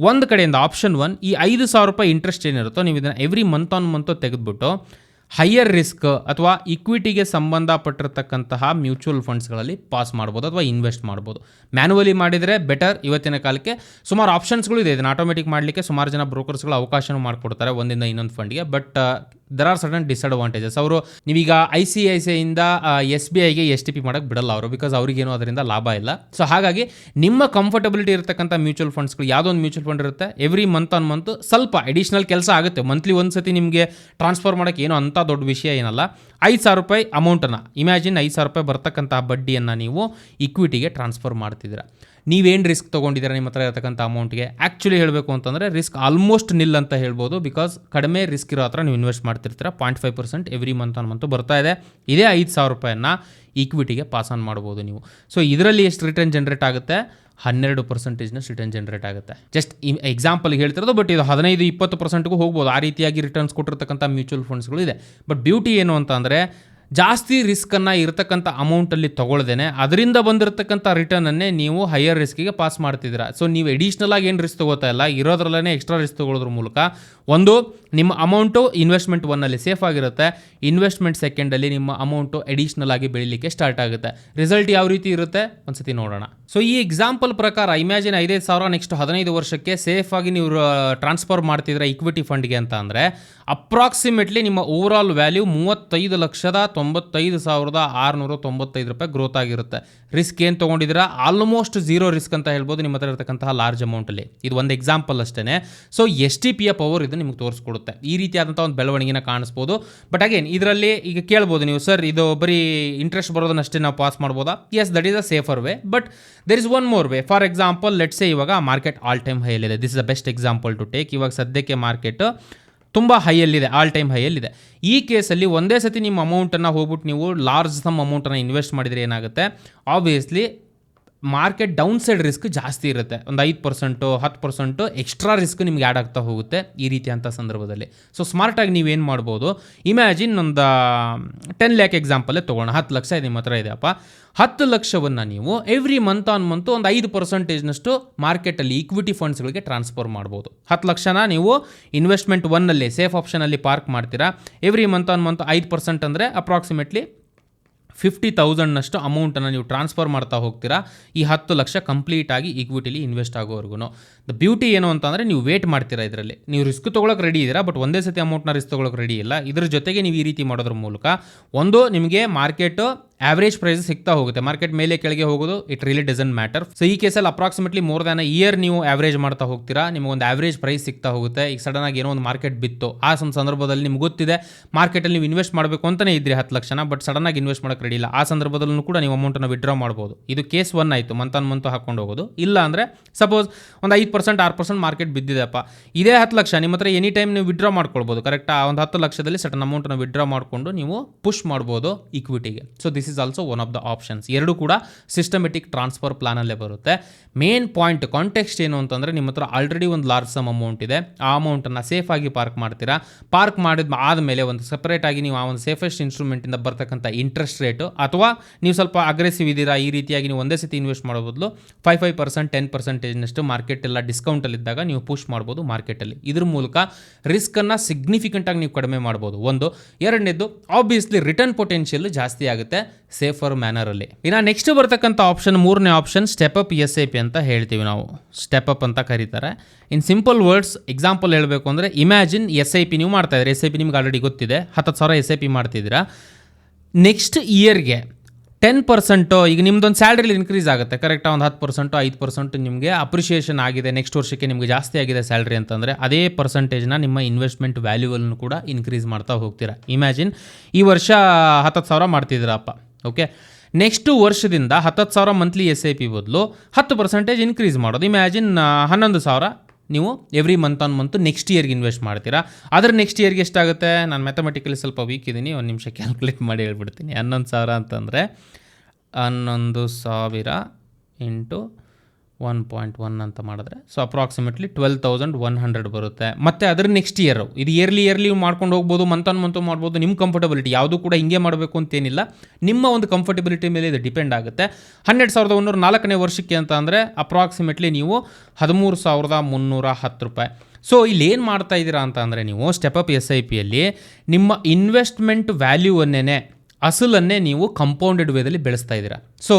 ಒಂದು ಕಡೆಯಿಂದ ಆಪ್ಷನ್ ಒನ್ ಈ ಐದು ಸಾವಿರ ರೂಪಾಯಿ ಇಂಟ್ರೆಸ್ಟ್ ಏನಿರುತ್ತೋ ನೀವು ಇದನ್ನು ಎವ್ರಿ ಮಂತ್ ಆನ್ ಮಂತು ತೆಗೆದುಬಿಟ್ಟು ಹೈಯರ್ ರಿಸ್ಕ್ ಅಥವಾ ಇಕ್ವಿಟಿಗೆ ಸಂಬಂಧಪಟ್ಟಿರತಕ್ಕಂತಹ ಮ್ಯೂಚುವಲ್ ಫಂಡ್ಸ್ಗಳಲ್ಲಿ ಪಾಸ್ ಮಾಡ್ಬೋದು ಅಥವಾ ಇನ್ವೆಸ್ಟ್ ಮಾಡ್ಬೋದು. ಮ್ಯಾನುವಲಿ ಮಾಡಿದರೆ ಬೆಟರ್ ಇವತ್ತಿನ ಕಾಲಕ್ಕೆ ಸುಮಾರು ಆಪ್ಷನ್ಸ್ಗಳು ಇದೆ. ಇದನ್ನು ಆಟೋಮೆಟಿಕ್ ಮಾಡಲಿಕ್ಕೆ ಸುಮಾರು ಜನ ಬ್ರೋಕರ್ಸ್ಗಳು ಅವಕಾಶನೂ ಮಾಡಿಕೊಡ್ತಾರೆ ಒಂದಿಂದ ಇನ್ನೊಂದು ಫಂಡ್ಗೆ but there are sudden disadvantages ಅವರು ನೀವೀಗ ಐ ಸಿ ಐ ಸಿ ಐಯಿಂದ ಎಸ್ ಬಿ ಐಗೆ ಎಸ್ ಟಿ ಪಿ ಮಾಡೋಕ್ಕೆ ಬಿಡಲ್ಲ ಅವರು ಬಿಕಾಸ್ ಅವ್ರಿಗೇನು ಅದರಿಂದ ಲಾಭ ಇಲ್ಲ. ಸೊ ಹಾಗಾಗಿ ನಿಮ್ಮ ಕಂಫರ್ಟಬಿಲಿಟಿ ಇರತಕ್ಕಂಥ ಮ್ಯೂಚುವಲ್ ಫಂಡ್ಸ್ಗಳು ಯಾವುದೊಂದು ಮ್ಯೂಚುವಲ್ ಫಂಡ್ ಇರುತ್ತೆ. ಎವ್ರಿ ಮಂತ್ ಆನ್ ಮಂತ್ ಸ್ವಲ್ಪ ಅಡಿಷನಲ್ ಕೆಲಸ ಆಗುತ್ತೆ. ಮಂತ್ಲಿ ಒಂದು ಸತಿ ನಿಮಗೆ ಟ್ರಾನ್ಸ್ಫರ್ ಮಾಡೋಕ್ಕೆ ಏನೋ ಅಂಥ ದೊಡ್ಡ ವಿಷಯ ಏನಲ್ಲ. ಐದು ಸಾವಿರ ರೂಪಾಯಿ ಅಮೌಂಟನ್ನು ಇಮ್ಯಾಜಿನ್ ಐದು ಸಾವಿರ ರೂಪಾಯಿ ಬರ್ತಕ್ಕಂಥ ಬಡ್ಡಿಯನ್ನು ನೀವು ಇಕ್ವಿಟಿಗೆ ಟ್ರಾನ್ಸ್ಫರ್ ಮಾಡ್ತಿದ್ದೀರಾ. ನೀವೇನು ರಿಸ್ಕ್ ತೊಗೊಂಡಿದ್ದೀರಾ ನಿಮ್ಮ ಹತ್ರ ಇರತಕ್ಕಂಥ ಅಮೌಂಟ್ಗೆ ಆ್ಯಕ್ಚುಲಿ ಹೇಳಬೇಕು ಅಂತಂದರೆ ರಿಸ್ಕ್ ಆಲ್ಮೋಸ್ಟ್ ನಿಲ್ ಅಂತ ಹೇಳ್ಬೋದು ಬಿಕಾಸ್ ಕಡಿಮೆ ರಿಸ್ಕ್ ಇರೋ ಹತ್ರ ನೀವು invest ಮಾಡ್ತಿರ್ತೀರ. Point five percent every month ಅನ್ನೋಂತು ಬರ್ತಾ ಇದೆ. ಇದೇ ಐದು ಸಾವಿರ ರೂಪಾಯಿಯನ್ನು ಈಕ್ವಿಟಿಗೆ ಪಾಸ್ ಆನ್ ಮಾಡ್ಬೋದು ನೀವು. ಸೊ ಇದರಲ್ಲಿ ಎಷ್ಟು ರಿಟರ್ನ್ ಜನ್ರೇಟ್ ಆಗುತ್ತೆ? ಹನ್ನೆರಡು ಪರ್ಸೆಂಟೇಜ್ನ ರಿಟರ್ನ್ ಜನರೇಟ್ ಆಗುತ್ತೆ. ಜಸ್ಟ್ ಎಕ್ಸಾಂಪಲ್ಗೆ ಹೇಳ್ತಿರೋದು ಬಟ್ ಇದು ಹದಿನೈದು, ಇಪ್ಪತ್ತು ಪರ್ಸೆಂಟ್ಗೂ ಹೋಗ್ಬೋದು. ಆ ರೀತಿಯಾಗಿ ರಿಟರ್ನ್ಸ್ ಕೊಟ್ಟಿರ್ತಕ್ಕಂಥ ಮ್ಯೂಚುವಲ್ ಫಂಡ್ಸ್ಗಳು ಇದೆ. ಬಟ್ ಬ್ಯೂಟಿ ಏನು ಅಂತ ಅಂದರೆ ಜಾಸ್ತಿ ರಿಸ್ಕನ್ನು ಇರತಕ್ಕಂಥ ಅಮೌಂಟಲ್ಲಿ ತೊಗೊಳ್ದೇನೆ. ಅದರಿಂದ ಬಂದಿರತಕ್ಕಂಥ ರಿಟರ್ನನ್ನೇ ನೀವು ಹೈಯರ್ ರಿಸ್ಕಿಗೆ ಪಾಸ್ ಮಾಡ್ತಿದ್ದೀರಾ. ಸೊ ನೀವು ಎಡಿಷ್ನಲ್ ಆಗಿ ಏನು ರಿಸ್ಕ್ ತೊಗೋತಾ ಇಲ್ಲ. ಇರೋದ್ರಲ್ಲೇ ಎಕ್ಸ್ಟ್ರಾ ರಿಸ್ಕ್ ತೊಗೊಳೋದ್ರ ಮೂಲಕ. ಒಂದು, ನಿಮ್ಮ ಅಮೌಂಟು ಇನ್ವೆಸ್ಟ್ಮೆಂಟ್ ಒನ್ನಲ್ಲಿ ಸೇಫ್ ಆಗಿರುತ್ತೆ. ಇನ್ವೆಸ್ಟ್ಮೆಂಟ್ ಸೆಕೆಂಡಲ್ಲಿ ನಿಮ್ಮ ಅಮೌಂಟು ಎಡಿಷ್ನಲ್ ಆಗಿ ಬೆಳೀಲಿಕ್ಕೆ ಸ್ಟಾರ್ಟ್ ಆಗುತ್ತೆ. ರಿಸಲ್ಟ್ ಯಾವ ರೀತಿ ಇರುತ್ತೆ? ಒಂದ್ಸತಿ ನೋಡೋಣ. ಸೊ ಈ ಎಕ್ಸಾಂಪಲ್ ಪ್ರಕಾರ ಇಮ್ಯಾಜಿನ್ ಐದೈದು ಸಾವಿರ ನೆಕ್ಸ್ಟ್ ಹದಿನೈದು ವರ್ಷಕ್ಕೆ ಸೇಫ್ ಆಗಿ ನೀವು ಟ್ರಾನ್ಸ್ಫರ್ ಮಾಡ್ತಿದ್ರೆ ಇಕ್ವಿಟಿ ಫಂಡ್ಗೆ ಅಂತ ಅಂದರೆ ಅಪ್ರಾಕ್ಸಿಮೇಟ್ಲಿ ನಿಮ್ಮ ಓವರ್ ಆಲ್ ವ್ಯಾಲ್ಯೂ ಮೂವತ್ತೈದು ಲಕ್ಷದ ತೊಂಬತ್ತೈದು ಸಾವಿರದ ಆರುನೂರ ತೊಂಬತ್ತೈದು ರೂಪಾಯಿ ಗ್ರೋತ್ ಆಗಿರುತ್ತೆ. ರಿಸ್ಕ್ ಏನು ತೊಗೊಂಡಿದ್ದೀರಾ? ಆಲ್ಮೋಸ್ಟ್ ಝೀರೋ ರಿಸ್ಕ್ ಅಂತ ಹೇಳ್ಬೋದು ನಿಮ್ಮ ಹತ್ರ ಇರತಕ್ಕಂತಹ ಲಾರ್ಜ್ ಅಮೌಂಟಲ್ಲಿ ಇದು ಒಂದು ಎಕ್ಸಾಂಪಲ್ ಅಷ್ಟೇ ಸೊ ಎಸ್ ಟಿ ಪಿಯ ಪವರ್ ಇದು ನಿಮಗೆ ತೋರಿಸ್ಕೊಡುತ್ತೆ. ಈ ರೀತಿಯಾದಂಥ ಒಂದು ಬೆಳವಣಿಗೆನ ಕಾಣಿಸ್ಬೋದು. ಬಟ್ ಅಗೇನ್ ಇದರಲ್ಲಿ ಈಗ ಕೇಳ್ಬೋದು ನೀವು ಸರ್ ಇದು ಬರೀ ಇಂಟ್ರೆಸ್ಟ್ ಬರೋದನ್ನಷ್ಟೇ ನಾವು ಪಾಸ್ ಮಾಡ್ಬೋದಾ? Yes that is a safer way but there is one more way for example let's say ಇವಾಗ market all time ಹೈಯಲ್ಲಿದೆ this is the best example to take ಇವಾಗ ಸದ್ಯಕ್ಕೆ ಮಾರ್ಕೆಟ್ ತುಂಬ ಹೈಯಲ್ಲಿದೆ ಆಲ್ ಟೈಮ್ ಹೈಯಲ್ಲಿದೆ. ಈ ಕೇಸಲ್ಲಿ ಒಂದೇ ಸತಿ ನಿಮ್ಮ ಅಮೌಂಟನ್ನು ಹೋಗ್ಬಿಟ್ಟು ನೀವು ಲಾರ್ಜ್ ಸಮ್ ಅಮೌಂಟನ್ನು ಇನ್ವೆಸ್ಟ್ ಮಾಡಿದರೆ ಏನಾಗುತ್ತೆ? Obviously market down side risk ಜಾಸ್ತಿ ಇರುತ್ತೆ. ಒಂದು ಐದು ಪರ್ಸೆಂಟು, ಹತ್ತು ಪರ್ಸೆಂಟು ಎಕ್ಸ್ಟ್ರಾ ರಿಸ್ಕ್ ನಿಮ್ಗೆ ಆ್ಯಡ್ ಆಗ್ತಾ ಹೋಗುತ್ತೆ ಈ ರೀತಿ ಅಂಥ ಸಂದರ್ಭದಲ್ಲಿ. ಸೊ ಸ್ಮಾರ್ಟಾಗಿ ನೀವೇನು ಮಾಡ್ಬೋದು? ಇಮ್ಯಾಜಿನ್ ಒಂದು ಟೆನ್ ಲ್ಯಾಕ್ ಎಕ್ಸಾಂಪಲ್ಲೇ ತೊಗೋಣ. ಹತ್ತು ಲಕ್ಷ ನಿಮ್ಮ ಹತ್ರ ಇದೆಯಪ್ಪ ಹತ್ತು ಲಕ್ಷವನ್ನು ನೀವು ಎವ್ರಿ ಮಂತ್ ಆನ್ ಮಂತು ಒಂದು ಐದು ಪರ್ಸೆಂಟೇಜ್ನಷ್ಟು ಮಾರ್ಕೆಟಲ್ಲಿ ಈಕ್ವಿಟಿ ಫಂಡ್ಸ್ಗಳಿಗೆ ಟ್ರಾನ್ಸ್ಫರ್ ಮಾಡ್ಬೋದು. ಹತ್ತು ಲಕ್ಷನ ನೀವು ಇನ್ವೆಸ್ಟ್ಮೆಂಟ್ ಒನ್ನಲ್ಲಿ ಸೇಫ್ ಆಪ್ಷನಲ್ಲಿ ಪಾರ್ಕ್ ಮಾಡ್ತೀರಾ. ಎವ್ರಿ ಮಂತ್ ಆನ್ ಮಂತ್ ಐದು ಪರ್ಸೆಂಟ್ ಅಂದರೆ ಅಪ್ರಾಕ್ಸಿಮೇಟ್ಲಿ ಫಿಫ್ಟಿ ತೌಸಂಡ್ನಷ್ಟು ಅಮೌಂಟನ್ನು ನೀವು ಟ್ರಾನ್ಸ್ಫರ್ ಮಾಡ್ತಾ ಹೋಗ್ತೀರಾ. ಈ ಹತ್ತು ಲಕ್ಷ ಕಂಪ್ಲೀಟಾಗಿ ಈಕ್ವಿಟಿಲಿ ಇನ್ವೆಸ್ಟ್ ಆಗೋವರೆಗೂ ದ ಬ್ಯೂಟಿ ಏನು ಅಂತಂದರೆ ನೀವು ವೇಟ್ ಮಾಡ್ತೀರಾ ಇದರಲ್ಲಿ. ನೀವು ರಿಸ್ಕ್ ತೊಗೊಳಕ್ಕೆ ರೆಡಿ ಇದ್ದೀರಾ ಬಟ್ ಒಂದೇ ಸತಿ ಅಮೌಂಟ್ನ ರಿಸ್ಕ್ ತೊಗೊಳಕ್ಕೆ ರೆಡಿ ಇಲ್ಲ. ಇದ್ರ ಜೊತೆಗೆ ನೀವು ಈ ರೀತಿ ಮಾಡೋದ್ರ ಮೂಲಕ ಒಂದು, ನಿಮಗೆ ಮಾರ್ಕೆಟ್ ಆವರೇಜ್ ಪ್ರೈಸ್ ಸಿಗ್ತಾ ಹೋಗುತ್ತೆ. ಮಾರ್ಕೆಟ್ ಮೇಲೆ ಕೆಳಗೆ ಹೋಗೋದು it really doesn't matter so ಈ ಕೇಸಲ್ಲಿ ಅಪ್ರಾಕ್ಸಿಮೇಟ್ಲಿ ಮೋರ್ ದ್ಯಾನ್ ಇಯರ್ ನೀವು ಆವರೇಜ್ ಮಾಡ್ತಾ ಹೋಗ್ತೀರಾ, ನಿಮಗೆ ಒಂದು ಆವರೇಜ್ ಪ್ರೈಸ್ ಸಿಗ್ತಾ ಹೋಗುತ್ತೆ. ಈಗ ಸಡನ್ ಆಗಿ ಏನೋ ಒಂದು ಮಾರ್ಕೆಟ್ ಬಿತ್ತು. ಆ ಸಂದ ಸಂದರ್ಭದಲ್ಲಿ ನಿಮ್ಗೆ ಗೊತ್ತಿದೆ ಮಾರ್ಕೆಟಲ್ಲಿ ನೀವು ಇನ್ವೆಸ್ಟ್ ಮಾಡಬೇಕು ಅಂತಲೇ ಇದ್ರಿ ಹತ್ತು ಲಕ್ಷನ ಬಟ್ ಸಡನ್ ಆಗಿ ಇನ್ವೆಸ್ಟ್ ಮಾಡೋಕ್ಕೆ ರೆಡಿ ಇಲ್ಲ. ಆ ಸಂದರ್ಭದಲ್ಲೂ ಕೂಡ ನೀವು ಅಮೌಂಟನ್ನು ವಿಡ್ರಾ ಮಾಡ್ಬೋದು. ಇದು ಕೇಸ್ ಒನ್ ಆಯಿತು. ಮಂತ್ ಆನ್ ಮಂತ್ ಹಾಕೊಂಡು ಹೋಗೋದು. ಇಲ್ಲ ಅಂದರೆ ಸಪೋಸ್ ಒಂದು ಐದು ಪರ್ಸೆಂಟ್ ಆರು ಪರ್ಸೆಂಟ್ ಮಾರ್ಕೆಟ್ ಬಿದ್ದಿದೆಪ್ಪ ಇದೇ ಹತ್ತು ಲಕ್ಷ, ನಿಮ್ಮ ಹತ್ರ ಎನಿ ಟೈಮ್ ನೀವು ವಿಡ್ರಾ ಮಾಡ್ಕೊಳ್ಬೋದು. ಕರೆಕ್ಟಾ ಒಂದು ಹತ್ತು ಲಕ್ಷದಲ್ಲಿ ಸಟನ್ ಅಮೌಂಟನ್ನು ವಿಡ್ರಾ ಮಾಡಿಕೊಂಡು ನೀವು ಪುಷ್ ಮಾಡ್ಬೋದು ಇಕ್ವಿಟಿಗೆ so this is also one of the options ಎರಡು ಕೂಡ ಸಿಸ್ಟಮೆಟಿಕ್ ಟ್ರಾನ್ಸ್ಫರ್ ಪ್ಲಾನಲ್ಲೇ ಬರುತ್ತೆ. ಮೇನ್ ಪಾಯಿಂಟ್ ಕಾಂಟೆಕ್ಸ್ಟ್ ಏನು ಅಂತಂದರೆ ನಿಮ್ಮ ಹತ್ರ ಆಲ್ರೆಡಿ ಒಂದು ಲಾರ್ಜ್ ಸಮ್ ಅಮೌಂಟ್ ಇದೆ. ಆ ಅಮೌಂಟನ್ನು ಸೇಫಾಗಿ ಪಾರ್ಕ್ ಮಾಡ್ತೀರಾ? ಪಾರ್ಕ್ ಮಾಡಿದ ಆದಮೇಲೆ ಒಂದು ಸಪ್ರೇಟಾಗಿ ನೀವು ಆ ಒಂದು ಸೇಫೆಸ್ಟ್ ಇನ್ಸ್ಟ್ರೂಮೆಂಟಿಂದ ಬರ್ತಕ್ಕಂಥ ಇಂಟ್ರೆಸ್ಟ್ ರೇಟು ಅಥವಾ ನೀವು ಸ್ವಲ್ಪ ಅಗ್ರೆಸಿವ್ ಇದ್ದೀರಾ, ಈ ರೀತಿಯಾಗಿ ನೀವು ಒಂದೇ ಸತಿ ಇನ್ವೆಸ್ಟ್ ಮಾಡೋ ಬದಲು ಫೈವ್ ಫೈವ್ ಪರ್ಸೆಂಟ್ ಟೆನ್ ಪರ್ಸೆಂಟೇಜ್ನಷ್ಟು ಮಾರ್ಕೆಟ್ ಎಲ್ಲ ಡಿಸ್ಕೌಂಟಲ್ಲಿದ್ದಾಗ ನೀವು ಪುಷ್ ಮಾಡ್ಬೋದು ಮಾರ್ಕೆಟಲ್ಲಿ ಇದ್ರ ಮೂಲಕ ರಿಸ್ಕನ್ನು ಸಿಗ್ನಿಫಿಕೆಂಟಾಗಿ ನೀವು ಕಡಿಮೆ ಮಾಡ್ಬೋದು. ಒಂದು. ಎರಡನೇದು ಆಬ್ವಿಯಸ್ಲಿ ರಿಟರ್ನ್ ಪೊಟೆನ್ಷಿಯಲ್ ಜಾಸ್ತಿ ಆಗುತ್ತೆ ಸೇಫರ್ ಮ್ಯಾನರಲ್ಲಿ ಇನ್ನು ನೆಕ್ಸ್ಟ್ ಬರ್ತಕ್ಕಂಥ ಆಪ್ಷನ್ ಮೂರನೇ option step up S I P ಅಂತ ಹೇಳ್ತೀವಿ ನಾವು. ಸ್ಟೆಪ್ ಅಪ್ ಅಂತ ಕರೀತಾರೆ. ಇನ್ ಸಿಂಪಲ್ ವರ್ಡ್ಸ್ ಎಕ್ಸಾಂಪಲ್ ಹೇಳಬೇಕು ಅಂದರೆ ಇಮ್ಯಾಜಿನ್ ಎಸ್ ಐ ಪಿ ನೀವು ಮಾಡ್ತಾ ಇದ್ದೀರಿ. ಎಸ್ ಐ ಪಿ ನಿಮ್ಗೆ ಆಲ್ರೆಡಿ ಗೊತ್ತಿದೆ. ಹತ್ತು ಸಾವಿರ ಎಸ್ ಐ ಪಿ ಮಾಡ್ತಿದ್ದೀರಾ. ನೆಕ್ಸ್ಟ್ ಇಯರ್ಗೆ ಟೆನ್ ಪರ್ಸೆಂಟು ಈಗ ನಿಮ್ದೊಂದು ಸ್ಯಾಲ್ರಿಲಿ ಇನ್ಕ್ರೀಸ್ ಆಗುತ್ತೆ. ಕರೆಕ್ಟಾಗಿ ಒಂದು ಹತ್ತು ಪರ್ಸೆಂಟು ಐದು ಪರ್ಸೆಂಟ್ ನಿಮಗೆ ಅಪ್ರಿಷಿಯೇಷನ್ ಆಗಿದೆ. ನೆಕ್ಸ್ಟ್ ವರ್ಷಕ್ಕೆ ನಿಮಗೆ ಜಾಸ್ತಿ ಆಗಿದೆ ಸ್ಯಾಲ್ರಿ ಅಂತಂದರೆ ಅದೇ ಪರ್ಸೆಂಟೇಜ್ನ ನಿಮ್ಮ ಇನ್ವೆಸ್ಟ್ಮೆಂಟ್ ವ್ಯಾಲ್ಯೂವಲ್ಲೂ ಕೂಡ ಇನ್ಕ್ರೀಸ್ ಮಾಡ್ತಾ ಹೋಗ್ತೀರಾ. ಇಮ್ಯಾಜಿನ್ ಈ ವರ್ಷ ಹತ್ತತ್ತು ಸಾವಿರ ಮಾಡ್ತಿದ್ದೀರಪ್ಪ. ಓಕೆ ನೆಕ್ಸ್ಟು ವರ್ಷದಿಂದ ಹತ್ತತ್ತು ಸಾವಿರ ಮಂತ್ಲಿ ಎಸ್ ಐ ಪಿ ಬದಲು ಹತ್ತು ಪರ್ಸೆಂಟೇಜ್ ಇನ್ಕ್ರೀಸ್ ಮಾಡೋದು. ಇಮ್ಯಾಜಿನ್ ಹನ್ನೊಂದು ಸಾವಿರ ನೀವು every month on month next ಇಯರ್ಗೆ ಇನ್ವೆಸ್ಟ್ ಮಾಡ್ತೀರಾ. ಆದರೆ ನೆಕ್ಸ್ಟ್ ಇಯರ್ಗೆ ಎಷ್ಟಾಗುತ್ತೆ? ನಾನು ಮ್ಯಾಥಮೆಟಿಕಲಿ ಸ್ವಲ್ಪ ವೀಕ್ ಇದ್ದೀನಿ ಒಂದು ನಿಮಿಷ ಕ್ಯಾಲ್ಕುಲೇಟ್ ಮಾಡಿ ಹೇಳ್ಬಿಡ್ತೀನಿ. ಹನ್ನೊಂದು ಸಾವಿರ ಅಂತಂದರೆ ಹನ್ನೊಂದು ಸಾವಿರ ಇಂಟು ಒನ್ ಪಾಯಿಂಟ್ ಒನ್ ಅಂತ ಮಾಡಿದ್ರೆ so approximately twelve thousand one hundred ಬರುತ್ತೆ. ಮತ್ತು ಅದರ ನೆಕ್ಸ್ಟ್ ಇಯರು ಇದು ಇಯರ್ಲಿ ಇಯರ್ಲಿ ಮಾಡ್ಕೊಂಡು ಹೋಗ್ಬೋದು ಮಂತ್ ಆನ್ ಮಂತು ಮಾಡ್ಬೋದು ನಿಮ್ಮ ಕಂಫರ್ಟಬಿಲಿಟಿ ಯಾವುದು ಕೂಡ ಹಿಂಗೆ ಮಾಡಬೇಕು ಅಂತೇನಿಲ್ಲ. ನಿಮ್ಮ ಒಂದು ಕಂಫರ್ಟಬಿಲಿಟಿ ಮೇಲೆ ಇದು ಡಿಪೆಂಡ್ ಆಗುತ್ತೆ. ಹನ್ನೆರಡು ಸಾವಿರದ ಒಂದೂರ ನಾಲ್ಕನೇ ವರ್ಷಕ್ಕೆ ಅಂತ ಅಂದರೆ ಅಪ್ರಾಕ್ಸಿಮೇಟ್ಲಿ ನೀವು ಹದಿಮೂರು ಸಾವಿರದ ಮುನ್ನೂರ ಹತ್ತು ರೂಪಾಯಿ. ಸೊ ಇಲ್ಲಿ ಏನು ಮಾಡ್ತಾ ಇದ್ದೀರಾ ಅಂತ ಅಂದರೆ ನೀವು ಸ್ಟೆಪ್ ಅಪ್ ಎಸ್ ಐ ಪಿಯಲ್ಲಿ ನಿಮ್ಮ ಇನ್ವೆಸ್ಟ್ಮೆಂಟ್ ವ್ಯಾಲ್ಯೂವನ್ನೇ ಅಸಲನ್ನೇ ನೀವು ಕಂಪೌಂಡೆಡ್ ವೇದಲ್ಲಿ ಬೆಳೆಸ್ತಾ ಇದ್ದೀರಾ. ಸೊ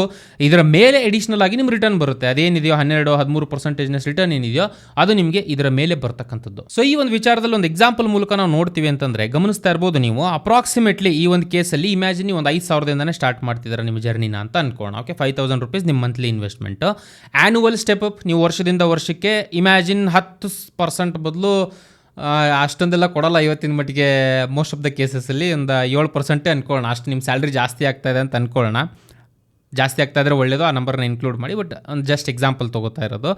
ಇದರ ಮೇಲೆ ಎಡಿಷ್ನಲ್ ಆಗಿ ನಿಮ್ಮ ರಿಟರ್ನ್ ಬರುತ್ತೆ. ಅದೇನಿದೆಯೋ ಹನ್ನೆರಡು, ಹದಿಮೂರು ಪರ್ಸೆಂಟೇಜ್ನಷ್ಟು ರಿಟರ್ನ್ ಏನಿದೆಯೋ, ಅದು ನಿಮಗೆ ಇದರ ಮೇಲೆ ಬರ್ತಕ್ಕಂಥದ್ದು. ಸೊ ಈ ಒಂದು ವಿಚಾರದಲ್ಲಿ ಒಂದು ಎಕ್ಸಾಂಪಲ್ ಮೂಲಕ ನಾವು ನೋಡ್ತೀವಿ ಅಂತಂದರೆ, ಗಮನಿಸ್ತಾ ಇರ್ಬೋದು ನೀವು ಅಪ್ರಾಕ್ಸಿಮೇಟ್ಲಿ ಈ ಒಂದು ಕೇಸಲ್ಲಿ ಇಮ್ಯಾಜಿನ್ ನೀವು ಒಂದು ಐದು ಸಾವಿರದಿಂದನೇ ಸ್ಟಾರ್ಟ್ ಮಾಡ್ತಿದ್ದಾರೆ ನಿಮ್ಮ ಜರ್ನಿನ ಅಂತ ಅನ್ಕೋಣ ಓಕೆ ಫೈವ್ ತೌಸಂಡ್ ರುಪೀಸ್ ನಿಮ್ಮ monthly investment annual step up ನೀವು ವರ್ಷದಿಂದ ವರ್ಷಕ್ಕೆ ಇಮ್ಯಾಜಿನ್ ಹತ್ತು ಪರ್ಸೆಂಟ್ ಬದಲು ಅಷ್ಟೊಂದೆಲ್ಲ ಕೊಡಲ್ಲ ಇವತ್ತಿನ ಮಟ್ಟಿಗೆ ಮೋಸ್ಟ್ ಆಫ್ ದ ಕೇಸಸಲ್ಲಿ ಒಂದು ಏಳು ಪರ್ಸೆಂಟೇ ಅನ್ಕೊಳ್ಳೋಣ. ಅಷ್ಟು ನಿಮ್ಮ ಸ್ಯಾಲ್ರಿ ಜಾಸ್ತಿ ಆಗ್ತಾ ಇದೆ ಅಂತ ಅನ್ಕೊಳ್ಳೋಣ. ಜಾಸ್ತಿ ಆಗ್ತಾ ಇದ್ರೆ ಒಳ್ಳೆಯದು ಆ ನಂಬರ್ನ ಇನ್ಕ್ಲೂಡ್ ಮಾಡಿ ಬಟ್ ಒಂದು ಜಸ್ಟ್ ಎಕ್ಸಾಂಪಲ್ ತೊಗೋತಾ ಇರೋದು.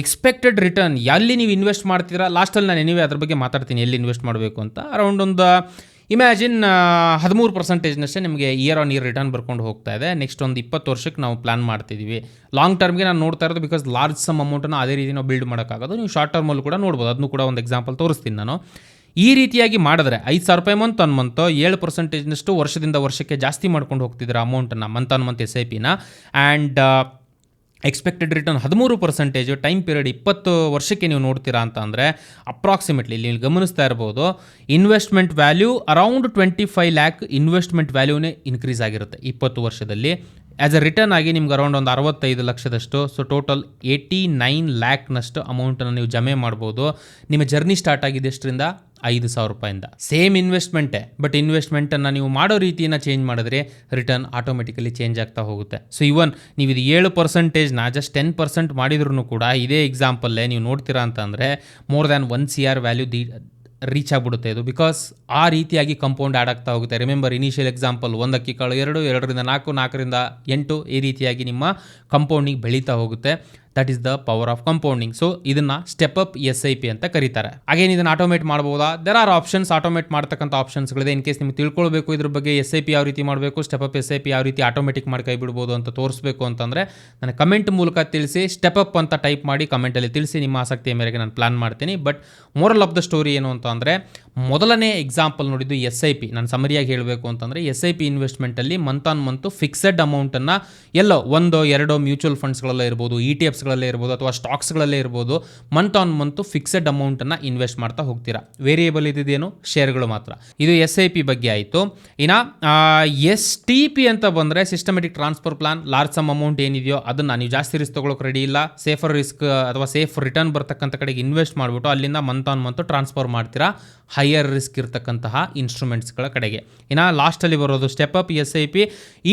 ಎಕ್ಸ್ಪೆಕ್ಟೆಡ್ ರಿಟರ್ನ್ ಎಲ್ಲಿ ನೀವು ಇನ್ವೆಸ್ಟ್ ಮಾಡ್ತೀರಾ? ಲಾಸ್ಟಲ್ಲಿ ನಾನು ಎನಿವೇ ಅದ್ರ ಬಗ್ಗೆ ಮಾತಾಡ್ತೀನಿ, ಎಲ್ಲಿ ಇನ್ವೆಸ್ಟ್ ಮಾಡಬೇಕು ಅಂತ. ಅರೌಂಡ್ ಒಂದು ಇಮ್ಯಾಜಿನ್ ಹದಿಮೂರು ಪರ್ಸೆಂಟೇಜ್ನಷ್ಟೇ ನಿಮಗೆ ಇಯರ್ ಆನ್ ಇಯರ್ ರಿಟರ್ನ್ ಬರ್ಕೊಂಡು ಹೋಗ್ತಾ ಇದೆ. ನೆಕ್ಸ್ಟ್ ಒಂದು ಇಪ್ಪತ್ತು ವರ್ಷಕ್ಕೆ ನಾವು ಪ್ಲಾನ್ ಮಾಡ್ತಿದ್ದೀವಿ ಲಾಂಗ್ ಟರ್ಮ್ಗೆ ನಾನು ನೋಡ್ತಾ ಇರೋದು ಬಿಕಾಸ್ ಲಾರ್ಜ್ ಸಮ್ ಅಮೌಂಟನ್ನು ಅದೇ ರೀತಿ ನಾವು ಬಿಲ್ಡ್ ಮಾಡೋಕ್ಕಾಗೋದು. ನೀವು ಶಾರ್ಟ್ ಟರ್ಮಲ್ಲಿ ಕೂಡ ನೋಡ್ಬೋದು. ಅದನ್ನು ಕೂಡ ಒಂದು ಎಕ್ಸಾಂಪಲ್ ತೋರಿಸ್ತೀನಿ ನಾನು. ಈ ರೀತಿಯಾಗಿ ಮಾಡಿದ್ರೆ ಐದು ಸಾವಿರ ರೂಪಾಯಿ ಮಂತ್ ಒನ್ ಮಂತ್ ಏಳು ಪರ್ಸೆಂಟೇಜ್ನಷ್ಟು ವರ್ಷದಿಂದ ವರ್ಷಕ್ಕೆ ಜಾಸ್ತಿ ಮಾಡ್ಕೊಂಡು ಹೋಗ್ತಿದ್ರೆ ಅಮೌಂಟನ್ನು month on month S I ಪಿನ ಆ್ಯಂಡ್ ಎಕ್ಸ್ಪೆಕ್ಟೆಡ್ ರಿಟರ್ನ್ ಹದಿಮೂರು ಪರ್ಸೆಂಟೇಜು ಟೈಮ್ ಪೀರಿಯಡ್ ಇಪ್ಪತ್ತು ವರ್ಷಕ್ಕೆ ನೀವು ನೋಡ್ತೀರಾ ಅಂತ ಅಂದರೆ ಅಪ್ರಾಕ್ಸಿಮೇಟ್ಲಿ ಇಲ್ಲಿ ನೀವು ಗಮನಿಸ್ತಾ ಇರ್ಬೋದು investment value around twenty five lakh investment ವ್ಯಾಲ್ಯೂನೇ increase ಆಗಿರುತ್ತೆ ಇಪ್ಪತ್ತು ವರ್ಷದಲ್ಲಿ. ಆ್ಯಸ್ ಅ ರಿಟರ್ನ್ ಆಗಿ ನಿಮ್ಗೆ ಅರೌಂಡ್ ಒಂದು ಅರವತ್ತೈದು ಲಕ್ಷದಷ್ಟು ಸೊ ಟೋಟಲ್ ಏಯ್ಟಿ ನೈನ್ ಲ್ಯಾಕ್ನಷ್ಟು ಅಮೌಂಟನ್ನು ನೀವು ಜಮೆ ಮಾಡ್ಬೋದು. ನಿಮ್ಮ ಜರ್ನಿ ಸ್ಟಾರ್ಟ್ ಆಗಿದೆ ಎಷ್ಟರಿಂದ? ಐದು ಸಾವಿರ ರೂಪಾಯಿಂದ. ಸೇಮ್ ಇನ್ವೆಸ್ಟ್ಮೆಂಟೇ, ಬಟ್ ಇನ್ವೆಸ್ಟ್ಮೆಂಟನ್ನು ನೀವು ಮಾಡೋ ರೀತಿಯನ್ನು ಚೇಂಜ್ ಮಾಡಿದ್ರೆ ರಿಟರ್ನ್ ಆಟೋಮೆಟಿಕಲಿ ಚೇಂಜ್ ಆಗ್ತಾ ಹೋಗುತ್ತೆ. ಸೊ ಇವನ್, ನೀವು ಇದು ಏಳು ಪರ್ಸೆಂಟೇಜ್ನ ಜಸ್ಟ್ ಟೆನ್ ಪರ್ಸೆಂಟ್ ಮಾಡಿದ್ರು ಕೂಡ ಇದೇ ಎಕ್ಸಾಂಪಲ್ಲೇ ನೀವು ನೋಡ್ತೀರಾ ಅಂತಂದರೆ more than one C R value the reach ಆಗಿಬಿಡುತ್ತೆ ಇದು. ಬಿಕಾಸ್ ಆ ರೀತಿಯಾಗಿ ಕಂಪೌಂಡ್ ಆ್ಯಡ್ ಆಗ್ತಾ ಹೋಗುತ್ತೆ. ರಿಮೆಂಬರ್ ಇನಿಷಿಯಲ್ ಎಕ್ಸಾಂಪಲ್ ಒಂದು ಅಕ್ಕಿ ಕಾಳು ಎರಡು, ಎರಡರಿಂದ ನಾಲ್ಕು, ನಾಲ್ಕರಿಂದ ಎಂಟು ಈ ರೀತಿಯಾಗಿ ನಿಮ್ಮ ಕಂಪೌಂಡಿಗೆ ಬೆಳೀತಾ ಹೋಗುತ್ತೆ. That is the power of compounding so ಇದನ್ನ step up S I P ಅಂತ ಕರೀತಾರೆ. ಅಗೇನ್ ಇದನ್ನ ಆಟೋಮೇಟ್ ಮಾಡಬಹುದಾ? ದೆರ್ ಆರ್ ಆಪ್ಷನ್ಸ್ ಆಟೋಮೇಟ್ ಮಾಡ್ತಕ್ಕಂಥ ಆಪ್ಷನ್ಸ್ಗಳಿದೆ ಇನ್ ಕೇಸ್ ನಿಮ್ಗೆ ತಿಳ್ಕೊಳ್ಬೇಕು, ಇದ್ರ ಬಗ್ಗೆ ಎಸ್ ಐ ಪಿ ಯಾವ ರೀತಿ ಮಾಡಬೇಕು step up S I P ಯಾವ ರೀತಿ ಆಟೋಮೆಟಿಕ್ ಮಾಡಿ ಕೈ ಬಿಡ್ಬೋದು ಅಂತ ತೋರಿಸಬೇಕು ಅಂತಂದ್ರೆ ನನಗೆ ಕಮೆಂಟ್ ಮೂಲಕ ತಿಳಿಸಿ ಸ್ಟೆಪ್ ಅಪ್ ಅಂತ ಟೈಪ್ ಮಾಡಿ ಕಮೆಂಟಲ್ಲಿ ತಿಳಿಸಿ ನಿಮ್ಮ ಆಸಕ್ತಿಯ ಮೇರೆಗೆ ನಾನು ಪ್ಲಾನ್ ಮಾಡ್ತೀನಿ. But moral of the story ಏನು ಅಂತ ಅಂದರೆ ಮೊದಲನೇ ಎಕ್ಸಾಂಪಲ್ ನೋಡಿದ್ದು ಎಸ್ ಐ ಪಿ ನಾನು ಸಮರಿಯಾಗಿ ಹೇಳಬೇಕು ಅಂತಂದರೆ ಎಸ್ ಐ ಪಿ ಇನ್ವೆಸ್ಟ್ಮೆಂಟಲ್ಲಿ ಮಂತ್ ಆನ್ ಮಂತು ಫಿಕ್ಸೆಡ್ ಅಮೌಂಟನ್ನು ಎಲ್ಲೋ ಒಂದೋ ಎರಡೋ ಮ್ಯೂಚುವಲ್ ಫಂಡ್ಸ್ಗಳಲ್ಲೇ ಇರ್ಬೋದು ಇ ಟಿ ಎಫ್ಸ್ಗಳಲ್ಲೇ ಇರ್ಬೋದು ಅಥವಾ ಸ್ಟಾಕ್ಸ್ಗಳಲ್ಲೇ ಇರ್ಬೋದು ಮಂತ್ ಆನ್ ಮಂತು ಫಿಕ್ಸೆಡ್ ಅಮೌಂಟನ್ನು ಇನ್ವೆಸ್ಟ್ ಮಾಡ್ತಾ ಹೋಗ್ತೀರಾ. ವೇರಿಯೇಬಲ್ ಇದ್ದಿದ್ದೇನು? ಶೇರ್ಗಳು ಮಾತ್ರ. ಇದು ಎಸ್ ಐ ಪಿ ಬಗ್ಗೆ ಆಯಿತು. ಇನ್ನು ಎಸ್ ಟಿ ಪಿ ಅಂತ ಬಂದರೆ systematic transfer plan large sum amount ಏನಿದೆಯೋ ಅದನ್ನು ನೀವು ಜಾಸ್ತಿ ರಿಸ್ಕ್ ತೊಗೊಳಕ್ಕೆ ರೆಡಿ ಇಲ್ಲ. ಸೇಫರ್ ರಿಸ್ಕ್ ಅಥವಾ ಸೇಫ್ ರಿಟರ್ನ್ ಬರ್ತಕ್ಕಂಥ ಕಡೆಗೆ ಇನ್ವೆಸ್ಟ್ ಮಾಡಿಬಿಟ್ಟು ಅಲ್ಲಿಂದ ಮಂತ್ ಆನ್ ಮಂತ್ ಟ್ರಾನ್ಸ್ಫರ್ ಮಾಡ್ತೀರಾ. ಹೈಯರ್ ರಿಸ್ಕ್ ಇರತಕ್ಕಂತಹ ಇನ್ಸ್ಟ್ರೂಮೆಂಟ್ಸ್ಗಳ ಕಡೆಗೆ. ಇನ್ನು ಲಾಸ್ಟಲ್ಲಿ ಬರೋದು step up S I P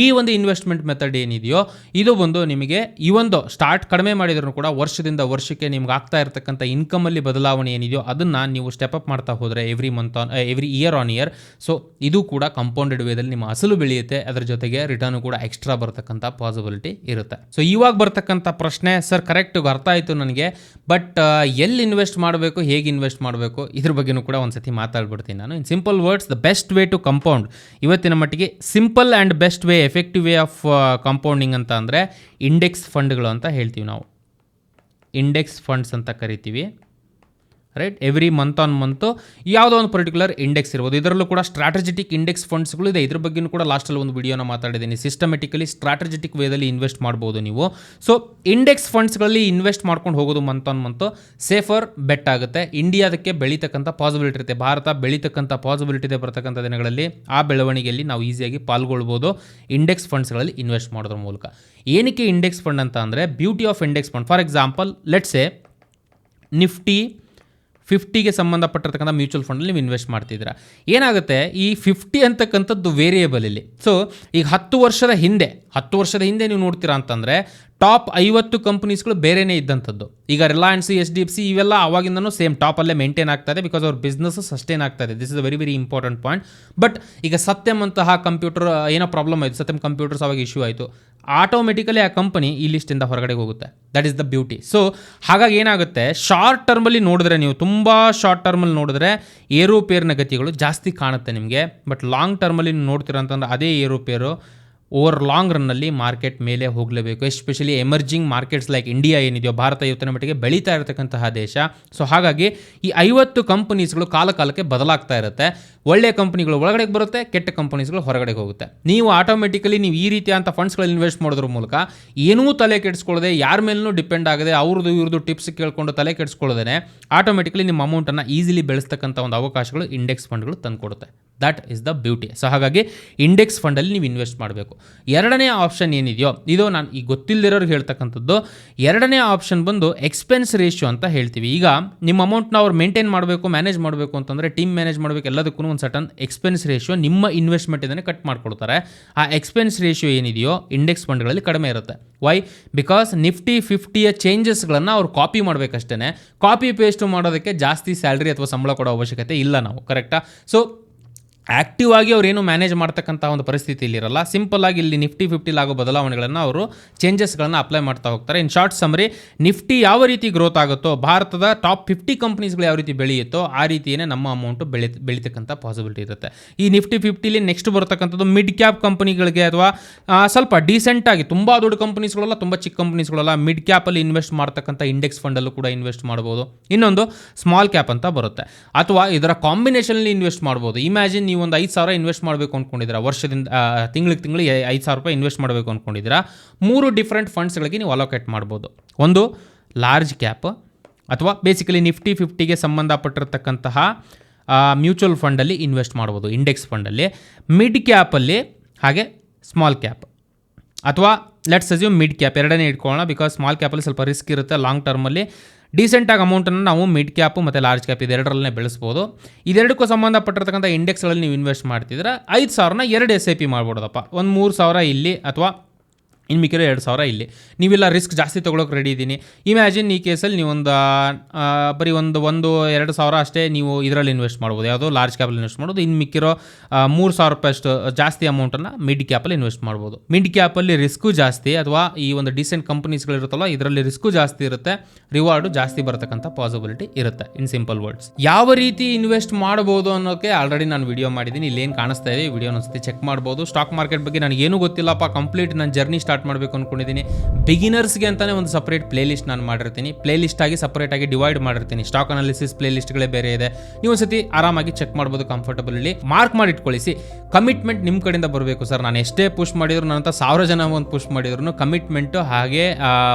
ಈ ಒಂದು ಇನ್ವೆಸ್ಟ್ಮೆಂಟ್ ಮೆಥಡ್ ಏನಿದೆಯೋ, ಇದು ಬಂದು ನಿಮಗೆ ಈ ಒಂದು ಸ್ಟಾರ್ಟ್ ಕಡಿಮೆ ಮಾಡಿದ್ರು ಕೂಡ ವರ್ಷದಿಂದ ವರ್ಷಕ್ಕೆ ನಿಮ್ಗೆ ಆಗ್ತಾ ಇರತಕ್ಕಂಥ ಇನ್ಕಮಲ್ಲಿ ಬದಲಾವಣೆ ಏನಿದೆಯೋ, ಅದನ್ನು ನೀವು ಸ್ಟೆಪ್ ಅಪ್ ಮಾಡ್ತಾ ಹೋದರೆ every month on every year on year so ಇದು ಕೂಡ ಕಂಪೌಂಡೆಡ್ ವೇದಲ್ಲಿ ನಿಮ್ಮ ಅಸಲು ಬೆಳೆಯುತ್ತೆ. ಅದರ ಜೊತೆಗೆ ರಿಟರ್ನು ಕೂಡ ಎಕ್ಸ್ಟ್ರಾ ಬರ್ತಕ್ಕಂಥ ಪಾಸಿಬಿಲಿಟಿ ಇರುತ್ತೆ. ಸೊ ಇವಾಗ ಬರ್ತಕ್ಕಂಥ ಪ್ರಶ್ನೆ ಸರ್ ಕರೆಕ್ಟ್ ಅರ್ಥ ಆಯಿತು ನನಗೆ ಬಟ್ ಎಲ್ಲಿ ಇನ್ವೆಸ್ಟ್ ಮಾಡಬೇಕು, ಹೇಗೆ ಇನ್ವೆಸ್ಟ್ ಮಾಡಬೇಕು, ಇದ್ರ ಬಗ್ಗೆನೂ ಕೂಡ ಒಂದ್ಸತಿ ಮಾತಾಡ್ಬಿಡ್ತೀನಿ ನಾನು. In simple words the best way to compound ಇವತ್ತಿನ ಮಟ್ಟಿಗೆ simple and best way effective way of compounding ಅಂತ ಅಂದರೆ ಇಂಡೆಕ್ಸ್ ಫಂಡ್ಗಳು ಅಂತ ಹೇಳ್ತೀವಿ ನಾವು. ಇಂಡೆಕ್ಸ್ ಫಂಡ್ಸ್ ಅಂತ ಕರಿತೀವಿ. Right every month on month ಯಾವುದೋ ಒಂದು ಪರ್ಟಿಕ್ಯುಲರ್ ಇಂಡೆಕ್ಸ್ ಇರ್ಬೋದು. ಇದರಲ್ಲೂ ಕೂಡ ಸ್ಟ್ರಾಟಜಿಟಿಕ್ ಇಂಡೆಕ್ಸ್ ಫಂಡ್ಸ್ಗಳು ಇದೆ. ಇದ್ರ ಬಗ್ಗೆನೂ ಕೂಡ ಲಾಸ್ಟಲ್ಲಿ ಒಂದು ವಿಡಿಯೋನ ಮಾತಾಡಿದ್ದೀನಿ. ಸಿಸ್ಟಮೆಟಿಕಲಿ ಸ್ಟ್ರಾಟಜಿಟಿಕ್ ವೇದಲ್ಲಿ ಇನ್ವೆಸ್ಟ್ ಮಾಡ್ಬೋದು ನೀವು. ಸೊ ಇಂಡೆಕ್ಸ್ ಫಂಡ್ಸ್ಗಳಲ್ಲಿ ಇನ್ವೆಸ್ಟ್ ಮಾಡ್ಕೊಂಡು ಹೋಗೋದು month on month safer bet ಆಗುತ್ತೆ. ಇಂಡಿಯಾದಕ್ಕೆ ಬೆಳೀತಕ್ಕಂಥ ಪಾಸಿಬಿಲಿಟಿ ಇರುತ್ತೆ. ಭಾರತ ಬೆಳೀತಕ್ಕಂಥ ಪಾಸಿಬಿಲಿಟಿ ಇದೆ ಬರ್ತಕ್ಕಂಥ ದಿನಗಳಲ್ಲಿ. ಆ ಬೆಳವಣಿಗೆಯಲ್ಲಿ ನಾವು ಈಸಿಯಾಗಿ ಪಾಲ್ಗೊಳ್ಬೋದು. ಇಂಡೆಕ್ಸ್ ಫಂಡ್ಸ್ಗಳಲ್ಲಿ ಇನ್ವೆಸ್ಟ್ ಮಾಡೋದ್ರ ಮೂಲಕ. ಏನಕ್ಕೆ ಇಂಡೆಕ್ಸ್ ಫಂಡ್ ಅಂತ ಅಂದರೆ beauty of index fund for example let's say Nifty ಫಿಫ್ಟಿಗೆ ಸಂಬಂಧಪಟ್ಟಿರ್ತಕ್ಕಂಥ ಮ್ಯೂಚುವಲ್ ಫಂಡಲ್ಲಿ ನೀವು ಇನ್ವೆಸ್ಟ್ ಮಾಡ್ತಿದ್ದೀರ. ಏನಾಗುತ್ತೆ? ಈ ಫಿಫ್ಟಿ ಅಂತಕ್ಕಂಥದ್ದು ವೇರಿಯೇಬಲ್ ಇಲ್ಲಿ. ಸೊ ಈಗ ಹತ್ತು ವರ್ಷದ ಹಿಂದೆ, ಹತ್ತು ವರ್ಷದ ಹಿಂದೆ ನೀವು ನೋಡ್ತೀರಾ ಅಂತಂದರೆ ಟಾಪ್ ಐವತ್ತು ಕಂಪ್ನೀಸ್ಗಳು ಬೇರೆನೇ ಇದ್ದಂಥದ್ದು. ಈಗ Reliance H D F C ಇವೆಲ್ಲ ಅವಾಗಿಂದನೂ ಸೇಮ್ ಟಾಪಲ್ಲೇ ಮೇಂಟೈನ್ ಆಗ್ತಾ ಇದೆ ಬಿಕಾಸ್ ಅವ್ರ ಬಿಸ್ನೆಸ್ ಸಸ್ಟೈನ್ ಆಗ್ತಾ ಇದೆ. This is very very important point but ಈಗ ಸತ್ಯಂ ಅಂತಹ ಕಂಪ್ಯೂಟರ್ ಏನೋ ಪ್ರಾಬ್ಲಮ್ ಆಯಿತು. ಸತ್ಯಂ ಕಂಪ್ಯೂಟರ್ಸ್ ಅವಾಗ ಇಶ್ಯೂ ಆಯಿತು. ಆಟೋಮೆಟಿಕಲಿ ಆ ಕಂಪನಿ ಈ ಲಿಸ್ಟಿಂದ ಹೊರಗಡೆ ಹೋಗುತ್ತೆ. That is the beauty so ಹಾಗಾಗಿ ಏನಾಗುತ್ತೆ? ಶಾರ್ಟ್ ಟರ್ಮಲ್ಲಿ ನೋಡಿದ್ರೆ ನೀವು ತುಂಬ ಶಾರ್ಟ್ ಟರ್ಮಲ್ಲಿ ನೋಡಿದ್ರೆ ಏರೋಪೇರ್ನ ಗತಿಗಳು ಜಾಸ್ತಿ ಕಾಣುತ್ತೆ ನಿಮಗೆ. ಬಟ್ ಲಾಂಗ್ ಟರ್ಮಲ್ಲಿ ನೀವು ನೋಡ್ತೀರ ಅಂತಂದ್ರೆ ಅದೇ ಏರೋಪೇರು. ಓವರ್ ಲಾಂಗ್ ರನ್ನಲ್ಲಿ ಮಾರ್ಕೆಟ್ ಮೇಲೆ ಹೋಗಲೇಬೇಕು. Especially emerging markets like India ಏನಿದೆಯೋ, ಭಾರತ ಇವತ್ತಿನ ಮಟ್ಟಿಗೆ ಬೆಳೀತಾ ಇರತಕ್ಕಂತಹ ದೇಶ. ಸೊ ಹಾಗಾಗಿ ಈ ಐವತ್ತು ಕಂಪನೀಸ್ಗಳು ಕಾಲಕಾಲಕ್ಕೆ ಬದಲಾಗ್ತಾ ಇರುತ್ತೆ. ಒಳ್ಳೆಯ ಕಂಪನಿಗಳು ಒಳಗಡೆಗೆ ಬರುತ್ತೆ, ಕೆಟ್ಟ ಕಂಪನೀಸ್ಗಳು ಹೊರಗಡೆ ಹೋಗುತ್ತೆ. ನೀವು ಆಟೋಮೆಟಿಕಲಿ ನೀವು ಈ ರೀತಿಯಾದಂಥ ಫಂಡ್ಸ್ಗಳು ಇನ್ವೆಸ್ಟ್ ಮಾಡೋದ್ರ ಮೂಲಕ ಏನೂ ತಲೆ ಕೆಡಿಸ್ಕೊಳ್ಳದೆ, ಯಾರ ಮೇಲೂ ಡಿಪೆಂಡ್ ಆಗದೆ, ಅವ್ರದ್ದು ಇವ್ರದ್ದು ಟಿಪ್ಸ್ ಕೇಳ್ಕೊಂಡು ತಲೆ ಕೆಡಿಸ್ಕೊಳ್ಳೋದೇ ಆಟೋಮೆಟಿಕಲಿ ನಿಮ್ಮ ಅಮೌಂಟನ್ನು ಈಸಿಲಿ ಬೆಳೆಸ್ತಕ್ಕಂಥ ಒಂದು ಅವಕಾಶಗಳು ಇಂಡೆಕ್ಸ್ ಫಂಡ್ಗಳು ತಂದುಕೊಡುತ್ತೆ. That is the beauty so ಹಾಗಾಗಿ ಇಂಡೆಕ್ಸ್ ಫಂಡಲ್ಲಿ ನೀವು ಇನ್ವೆಸ್ಟ್ ಮಾಡಬೇಕು. ಎರಡನೇ ಆಪ್ಷನ್ ಏನಿದೆಯೋ, ಇದು ನಾನು ಈಗ ಗೊತ್ತಿಲ್ಲದಿರೋರಿಗೆ ಹೇಳ್ತಕ್ಕಂಥದ್ದು, ಎರಡನೇ ಆಪ್ಷನ್ ಬಂದು ಎಕ್ಸ್ಪೆನ್ಸ್ ರೇಷಿಯೋ ಅಂತ ಹೇಳ್ತೀವಿ. ಈಗ ನಿಮ್ಮ ಅಮೌಂಟ್ನ ಅವ್ರು ಮೇಂಟೈನ್ ಮಾಡಬೇಕು ಮ್ಯಾನೇಜ್ ಮಾಡಬೇಕು ಅಂತಂದರೆ ಟೀಮ್ ಮ್ಯಾನೇಜ್ ಮಾಡಬೇಕು ಎಲ್ಲದಕ್ಕೂ ಒಂದು ಸಟನ್ ಎಕ್ಸ್ಪೆನ್ಸ್ ರೇಷಿಯೋ ನಿಮ್ಮ ಇನ್ವೆಸ್ಟ್ಮೆಂಟ್ ಇದನ್ನು ಕಟ್ ಮಾಡ್ಕೊಡ್ತಾರೆ. ಆ ಎಕ್ಸ್ಪೆನ್ಸ್ ರೇಷಿಯೋ ಏನಿದೆಯೋ ಇಂಡೆಕ್ಸ್ ಫಂಡ್ಗಳಲ್ಲಿ ಕಡಿಮೆ ಇರುತ್ತೆ. ವೈ ಬಿಕಾಸ್ ನಿಫ್ಟಿ ಫಿಫ್ಟಿಯ ಚೇಂಜಸ್ಗಳನ್ನು ಅವ್ರು ಕಾಪಿ ಮಾಡಬೇಕಷ್ಟೇ ಕಾಪಿ ಪೇಸ್ಟ್ ಮಾಡೋದಕ್ಕೆ ಜಾಸ್ತಿ ಸ್ಯಾಲ್ರಿ ಅಥವಾ ಸಂಬಳ ಕೊಡೋ ಅವಶ್ಯಕತೆ ಇಲ್ಲ ನಾವು ಕರೆಕ್ಟಾ ಸೊ ಆ್ಯಕ್ಟಿವ್ ಆಗಿ ಅವರೇನು ಮ್ಯಾನೇಜ್ ಮಾಡ್ತಕ್ಕಂಥ ಒಂದು ಪರಿಸ್ಥಿತಿ ಇಲ್ಲಿರಲ್ಲ. ಸಿಂಪಲ್ ಆಗಿ ಇಲ್ಲಿ ನಿಫ್ಟಿ ಫಿಫ್ಟಿಲಿ ಆಗೋ ಬದಲಾವಣೆಗಳನ್ನು ಅವರು ಚೇಂಜಸ್ಗಳನ್ನು ಅಪ್ಲೈ ಮಾಡ್ತಾ ಹೋಗ್ತಾರೆ. ಇನ್ ಶಾರ್ಟ್ ಸಮರಿ ನಿಫ್ಟಿ ಯಾವ ರೀತಿ ಗ್ರೋತ್ ಆಗುತ್ತೋ, ಭಾರತದ ಟಾಪ್ ಫಿಫ್ಟಿ ಕಂಪ್ನೀಸ್ಗಳು ಯಾವ ರೀತಿ ಬೆಳೆಯುತ್ತೋ, ಆ ರೀತಿಯೇ ನಮ್ಮ ಅಮೌಂಟು ಬೆಳೆ ಬೆಳೀತಕ್ಕಂಥ ಪಾಸಿಬಿಲಿಟಿ ಇರುತ್ತೆ. ಈ ನಿಫ್ಟಿ ಫಿಫ್ಟಿಲಿ ನೆಕ್ಸ್ಟ್ ಬರ್ತಕ್ಕಂಥದ್ದು ಮಿಡ್ ಕ್ಯಾಪ್ ಕಂಪನಿಗಳಿಗೆ ಅಥವಾ ಸ್ವಲ್ಪ ಡೀಸೆಂಟಾಗಿ ತುಂಬ ದೊಡ್ಡ ಕಂಪ್ನೀಸ್ಗಳಲ್ಲ ತುಂಬ ಚಿಕ್ಕ ಕಂಪ್ನೀಸ್ಗಳಲ್ಲ ಮಿಡ್ ಕ್ಯಾಪಲ್ಲಿ ಇನ್ವೆಸ್ಟ್ ಮಾಡ್ತಕ್ಕಂಥ ಇಂಡೆಕ್ಸ್ ಫಂಡಲ್ಲೂ ಕೂಡ ಇನ್ವೆಸ್ಟ್ ಮಾಡ್ಬೋದು. ಇನ್ನೊಂದು ಸ್ಮಾಲ್ ಕ್ಯಾಪ್ ಅಂತ ಬರುತ್ತೆ. ಅಥವಾ ಇದರ ಕಾಂಬಿನೇಷನಲ್ಲಿ ಇನ್ವೆಸ್ಟ್ ಮಾಡ್ಬೋದು. ಇಮ್ಯಾಜಿನ್ ನೀವು ಒಂದು ಐದು ಸಾವಿರ ಇನ್ವೆಸ್ಟ್ ಮಾಡಬೇಕು ಅಂದ್ಕೊಂಡಿದ್ದೀರಾ ವರ್ಷದಿಂದ ತಿಂಗಳಿಗೆ ತಿಂಗಳಿಗೆ ಐದು ಸಾವಿರ ರೂಪಾಯಿ ಇನ್ವೆಸ್ಟ್ ಮಾಡಬೇಕು ಅಂದ್ಕೊಂಡಿದ್ದೀರಾ ಮೂರು ಡಿಫ್ರೆಂಟ್ ಫಂಡ್ಸ್ಗಳಿಗೆ ನೀವು ಅಲೋಕೇಟ್ ಮಾಡ್ಬೋದು. ಒಂದು ಲಾರ್ಜ್ ಕ್ಯಾಪ್ ಅಥವಾ ಬೇಸಿಕಲಿ ನಿಫ್ಟಿ ಫಿಫ್ಟಿಗೆ ಸಂಬಂಧಪಟ್ಟಿರತಕ್ಕಂತಹ ಮ್ಯೂಚುವಲ್ ಫಂಡಲ್ಲಿ ಇನ್ವೆಸ್ಟ್ ಮಾಡ್ಬೋದು ಇಂಡೆಕ್ಸ್ ಫಂಡಲ್ಲಿ ಮಿಡ್ ಕ್ಯಾಪಲ್ಲಿ ಹಾಗೆ ಸ್ಮಾಲ್ ಕ್ಯಾಪ್ ಅಥವಾ ಲೆಟ್ಸ್ ಅಸ್ಯೂಮ್ ಮಿಡ್ ಕ್ಯಾಪ್ ಎರಡನೇ ಇಟ್ಕೊಳ್ಳೋಣ ಬಿಕಾಸ್ ಸ್ಮಾಲ್ ಕ್ಯಾಪಲ್ಲಿ ಸ್ವಲ್ಪ ರಿಸ್ಕ್ ಇರುತ್ತೆ ಲಾಂಗ್ ಟರ್ಮಲ್ಲಿ ಡೀಸೆಂಟಾಗಿ ಅಮೌಂಟನ್ನು ನಾವು ಮಿಡ್ ಕ್ಯಾಪು ಮತ್ತು ಲಾರ್ಜ್ ಕ್ಯಾಪ್ ಇದೆರಡರಲ್ಲೇ ಬೆಳೆಸ್ಬೋದು. ಇದೆರಡಕ್ಕೂ ಸಂಬಂಧಪಟ್ಟಿರ್ತಕ್ಕಂಥ ಇಂಡೆಕ್ಸ್ಗಳಲ್ಲಿ ನೀವು ಇನ್ವೆಸ್ಟ್ ಮಾಡ್ತಿದ್ರೆ ಐದು ಸಾವಿರನ ಎರಡು ಎಸ್ ಐ ಪಿ ಮಾಡ್ಬೋದಪ್ಪ. ಒಂದು ಮೂರು ಸಾವಿರ ಇಲ್ಲಿ ಅಥವಾ ಇನ್ನು ಮಿಕ್ಕಿರೋ ಎರಡು ಸಾವಿರ ಇಲ್ಲಿ. ನೀವೆಲ್ಲ ರಿಸ್ಕ್ ಜಾಸ್ತಿ ತೊಗೊಳಕ್ಕೆ ರೆಡಿ ಇದ್ದೀನಿ. ಇಮ್ಯಾಜಿನ್ ಈ ಕೇಸಲ್ಲಿ ನೀವು ಒಂದು ಆ, ಬರೀ ಒಂದು ಒಂದು ಎರಡು ಸಾವಿರ ಅಷ್ಟೇ ನೀವು ಇದರಲ್ಲಿ ಇನ್ವೆಸ್ಟ್ ಮಾಡ್ಬೋದು. ಯಾವುದೋ ಲಾರ್ಜ್ ಕ್ಯಾಪಲ್ಲಿ ಇನ್ವೆಸ್ಟ್ ಮಾಡ್ಬೋದು. ಇನ್ನು ಮಿಕ್ಕಿರೋ ಮೂರು ಸಾವಿರ ರೂಪಾಯಿ ಅಷ್ಟು ಜಾಸ್ತಿ ಅಮೌಂಟನ್ನು ಮಿಡ್ ಕ್ಯಾಪಲ್ಲಿ ಇನ್ವೆಸ್ಟ್ ಮಾಡ್ಬೋದು. ಮಿಡ್ ಕ್ಯಾಪಲ್ಲಿ ರಿಸ್ಕು ಜಾಸ್ತಿ ಅಥವಾ ಈ ಒಂದು ಡಿಸೆಂಟ್ ಕಂಪನೀಸ್ಗಳಿರುತ್ತಲ್ಲ ಇದರಲ್ಲಿ ರಿಸ್ಕು ಜಾಸ್ತಿ ಇರುತ್ತೆ ರಿವಾರ್ಡು ಜಾಸ್ತಿ ಬರತಕ್ಕಂಥ ಪಾಸಿಬಿಲಿಟಿ ಇರುತ್ತೆ ಇನ್ ಸಿಂಪಲ್ ವರ್ಡ್ಸ್ ಯಾವ ರೀತಿ ಇನ್ವೆಸ್ಟ್ ಮಾಡ್ಬೋದು ಅನ್ನೋಕ್ಕೆ ಆಲ್ರೆಡಿ ನಾನು ವಿಡಿಯೋ ಮಾಡಿದ್ದೀನಿ. ಇಲ್ಲೇನು ಕಾಣಿಸ್ತಾ ಇದೆ ವಿಡಿಯೋ ಒಂದ್ಸತಿ ಚೆಕ್ ಮಾಡ್ಬೋದು. ಸ್ಟಾಕ್ ಮಾರ್ಕೆಟ್ ಬಗ್ಗೆ ನನಗೇನು ಗೊತ್ತಿಲ್ಲಪ್ಪ ಕಂಪ್ಲೀಟ್ ನನ್ನ ಜರ್ನಿ ಸ್ಟಾರ್ಟ್ ಮಾಡಬೇಕು ಅಂದ್ಕೊಂಡಿದ್ದೀನಿ ಬಿಗಿನರ್ಸ್ಗೆ ಅಂತಲೇ ಒಂದು ಸಪ್ರೇಟ್ ಪ್ಲೇ ಲಿಸ್ಟ್ ನಾನು ಮಾಡಿರ್ತೀನಿ. ಪ್ಲೇ ಲಿಸ್ಟ್ ಆಗಿ ಸಪ್ರೇಟ್ ಆಗಿ ಡಿವೈಡ್ ಮಾಡಿರ್ತೀನಿ. ಸ್ಟಾಕ್ ಅನಾಲಿಸಿಸ್ ಪ್ಲೇ ಲಿಸ್ಟ್ಗಳೇ ಬೇರೆ ಇದೆ. ನೀವು ಒಂದ್ಸತಿ ಆರಾಮಾಗಿ ಚೆಕ್ ಮಾಡ್ಬೋದು ಕಂಫರ್ಟಬಲಿ ಮಾರ್ಕ್ ಮಾಡಿ ಇಟ್ಕೊಳ್ಳಿಸಿ ಕಮಿಟ್ಮೆಂಟ್ ನಿಮ್ಮ ಕಡೆಯಿಂದ ಬರಬೇಕು ಸರ್. ನಾನು ಎಷ್ಟೇ ಪುಷ್ ಮಾಡಿದ್ರು ನನ್ನ ಸಾವಿರ ಜನ ಒಂದು ಪುಷ್ ಮಾಡಿದ್ರು ಕಮಿಟ್ಮೆಂಟು ಹಾಗೆ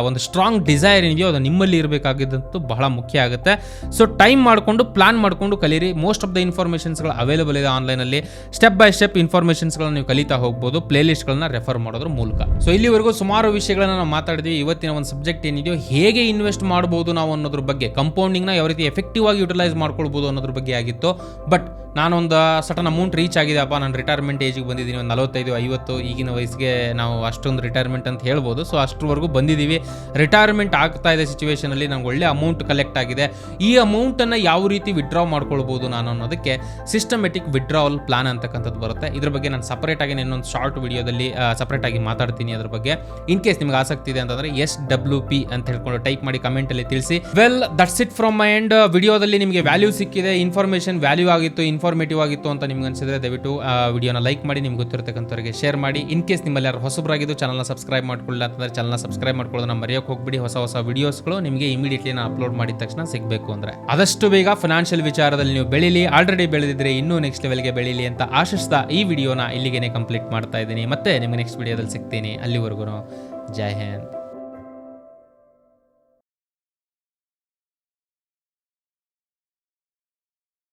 ಒಂದು ಸ್ಟ್ರಾಂಗ್ ಡಿಸೈರ್ ಏನಿದೆಯೋ ಅದು ನಿಮ್ಮಲ್ಲಿ ಇರಬೇಕಾಗಿದ್ದಂತೂ ಬಹಳ ಮುಖ್ಯ ಆಗುತ್ತೆ. ಸೊ ಟೈಮ್ ಮಾಡಿಕೊಂಡು ಪ್ಲಾನ್ ಮಾಡಿಕೊಂಡು ಕಲೀರಿ. ಮೋಸ್ಟ್ ಆಫ್ ದ ಇನ್ಫಾರ್ಮೇಷನ್ಸ್ಗಳು ಅವೈಲೇಬಲ್ ಇದೆ ಆನ್ಲೈನಲ್ಲಿ ಸ್ಟೆಪ್ ಬೈ ಸ್ಟೆಪ್ ಇನ್ಫಾರ್ಮೇಷನ್ಸ್ಗಳನ್ನ ನೀವು ಕಲಿತಾ ಹೋಗ್ಬೋದು. ಪ್ಲೇ ಲಿಸ್ಟ್ಗಳನ್ನ ರೆಫರ್ ಮಾಡೋದ್ರ ಮೂಲಕ. ಸೊ ಇಲ್ಲಿವರೆಗೂ ಸುಮಾರು ವಿಷಯಗಳನ್ನ ನಾವು ಮಾತಾಡಿದ್ವಿ. ಇವತ್ತಿನ ಒಂದು ಸಬ್ಜೆಕ್ಟ್ ಏನಿದೆಯೋ, ಹೇಗೆ ಇನ್ವೆಸ್ಟ್ ಮಾಡ್ಬೋದು ನಾವು ಅನ್ನೋದ್ರ ಬಗ್ಗೆ ಕಂಪೌಂಡಿಂಗ್ನ ಯಾವ ರೀತಿ ಎಫೆಕ್ಟಿವ್ ಆಗಿ ಯುಟಿಲೈಸ್ ಮಾಡ್ಕೊಳ್ಬೋದು ಅನ್ನೋದ್ರ ಬಗ್ಗೆ ಆಗಿತ್ತು. ಬಟ್ ನಾನೊಂದು ಸಟನ್ ಅಮೌಂಟ್ ರೀಚ್ ಆಗಿದೆಪ್ಪ ನಾನು ರಿಟೈರ್ಮೆಂಟ್ ಏಜಿಗೆ ಬಂದಿದ್ದೀನಿ. ಒಂದು ನಲವತ್ತೈದು, ಐವತ್ತು ಈಗಿನ ವಯಸ್ಸಿಗೆ ನಾವು ಅಷ್ಟೊಂದು ರಿಟೈರ್ಮೆಂಟ್ ಅಂತ ಹೇಳ್ಬೋದು. ಸೊ ಅಷ್ಟರವರೆಗೂ ಬಂದಿದ್ದೀವಿ. ರಿಟೈರ್ಮೆಂಟ್ ಆಗ್ತಾ ಇದೆ ಸಿಚುವೇಷನಲ್ಲಿ ನಂಗೆ ಒಳ್ಳೆ ಅಮೌಂಟ್ ಕಲೆಕ್ಟ್ ಆಗಿದೆ. ಈ ಅಮೌಂಟನ್ನು ಯಾವ ರೀತಿ ವಿಡ್ರಾ ಮಾಡ್ಕೊಳ್ಬೋದು ನಾನು ಅನ್ನೋದಕ್ಕೆ ಸಿಸ್ಟಮೆಟಿಕ್ ವಿಡ್ರಾವಲ್ ಪ್ಲಾನ್ ಅಂತಕ್ಕಂಥದ್ದು ಬರುತ್ತೆ. ಇದ್ರ ಬಗ್ಗೆ ನಾನು ಸಪ್ರೇಟಾಗಿ ಇನ್ನೊಂದು ಶಾರ್ಟ್ ವಿಡಿಯೋದಲ್ಲಿ ಸಪ್ರೇಟಾಗಿ ಮಾತಾಡ್ತೀನಿ ಅದ್ರ ಬಗ್ಗೆ. ಇನ್ ಕೇಸ್ ನಿಮ್ಗೆ ಆಸಕ್ತಿ ಇದೆ ಅಂತಂದ್ರೆ ಎಸ್ ಡಬ್ಲ್ಯೂ ಪಿ ಅಂತ ಹೇಳ್ಕೊಂಡು ಟೈಪ್ ಮಾಡಿ ಕಮೆಂಟಲ್ಲಿ ತಿಳಿಸಿ. Well that's it from my end ವಿಡಿಯೋದಲ್ಲಿ ನಿಮಗೆ ವ್ಯಾಲ್ಯೂ ಸಿಕ್ಕಿದೆ. ಇನ್ಫಾರ್ಮೇಷನ್ ವ್ಯಾಲ್ಯೂ ಆಗಿತ್ತು. ಇನ್ಫಾರ್ಮೇಟಿವ್ ಆಗಿತ್ತು ಅಂತ ನಿಮ್ಗೆ ಅನಿಸಿದ್ರೆ ದಯವಿಟ್ಟು, ಆ ವಿಡಿಯೋನ ಲೈಕ್ ಮಾಡಿ, ನಿಮ್ಗೆ ಗೊತ್ತಿರತಕ್ಕಂಥವ್ರಿಗೆ ಶೇರ್ ಮಾಡಿ. ಇನ್ ಕೇಸ್ ನಿಮ್ಮಲ್ಲಿ ಯಾರು ಹೊಸಬರಾಗಿದ್ದು ಚಾನಲ್ನ ಸಬ್ಸ್ಕ್ರೈಬ್ ಮಾಡ್ಕೊಳ್ಳಿಲ್ಲ ಅಂತಂದ್ರೆ ಚಾನಲ್ನ ಸಬ್ಸ್ಕ್ರೈಬ್ ಮಾಡ್ಕೊಳ್ಳೋದನ್ನ ಮರೆಯೋಕೆ ಹೋಗ್ಬಿಡಿ. ಹೊಸ ಹೊಸ ವಿಡಿಯೋಸ್ಗಳು ನಿಮಗೆ ಇಮಿಡಿಯೇಟ್ಲಿ ನಾನು ಅಪ್ಲೋಡ್ ಮಾಡಿದ ತಕ್ಷಣ ಸಿಗಬೇಕು ಅಂದರೆ. ಆದಷ್ಟು ಬೇಗ ಫಿನಾನ್ಷಿಯಲ್ ವಿಚಾರದಲ್ಲಿ ನೀವು ಬೆಳೀಲಿ ಆಲ್ರೆಡಿ ಬೆಳೆದಿದ್ರೆ, ಇನ್ನೂ ನೆಕ್ಸ್ಟ್ ಲೆವೆಲ್ಗೆ ಬೆಳೀಲಿ ಅಂತ ಆಶಿಸ್ತಾ ಈ ವಿಡಿಯೋನ ಇಲ್ಲಿಗೆ ಕಂಪ್ಲೀಟ್ ಮಾಡ್ತಾ ಇದ್ದೀನಿ. ಮತ್ತೆ ನಿಮಗೆ ನೆಕ್ಸ್ಟ್ ವಿಡಿಯೋದಲ್ಲಿ ಸಿಗ್ತೀನಿ. ಅಲ್ಲಿವರೆಗೂ ಜೈ ಹಿಂದ್.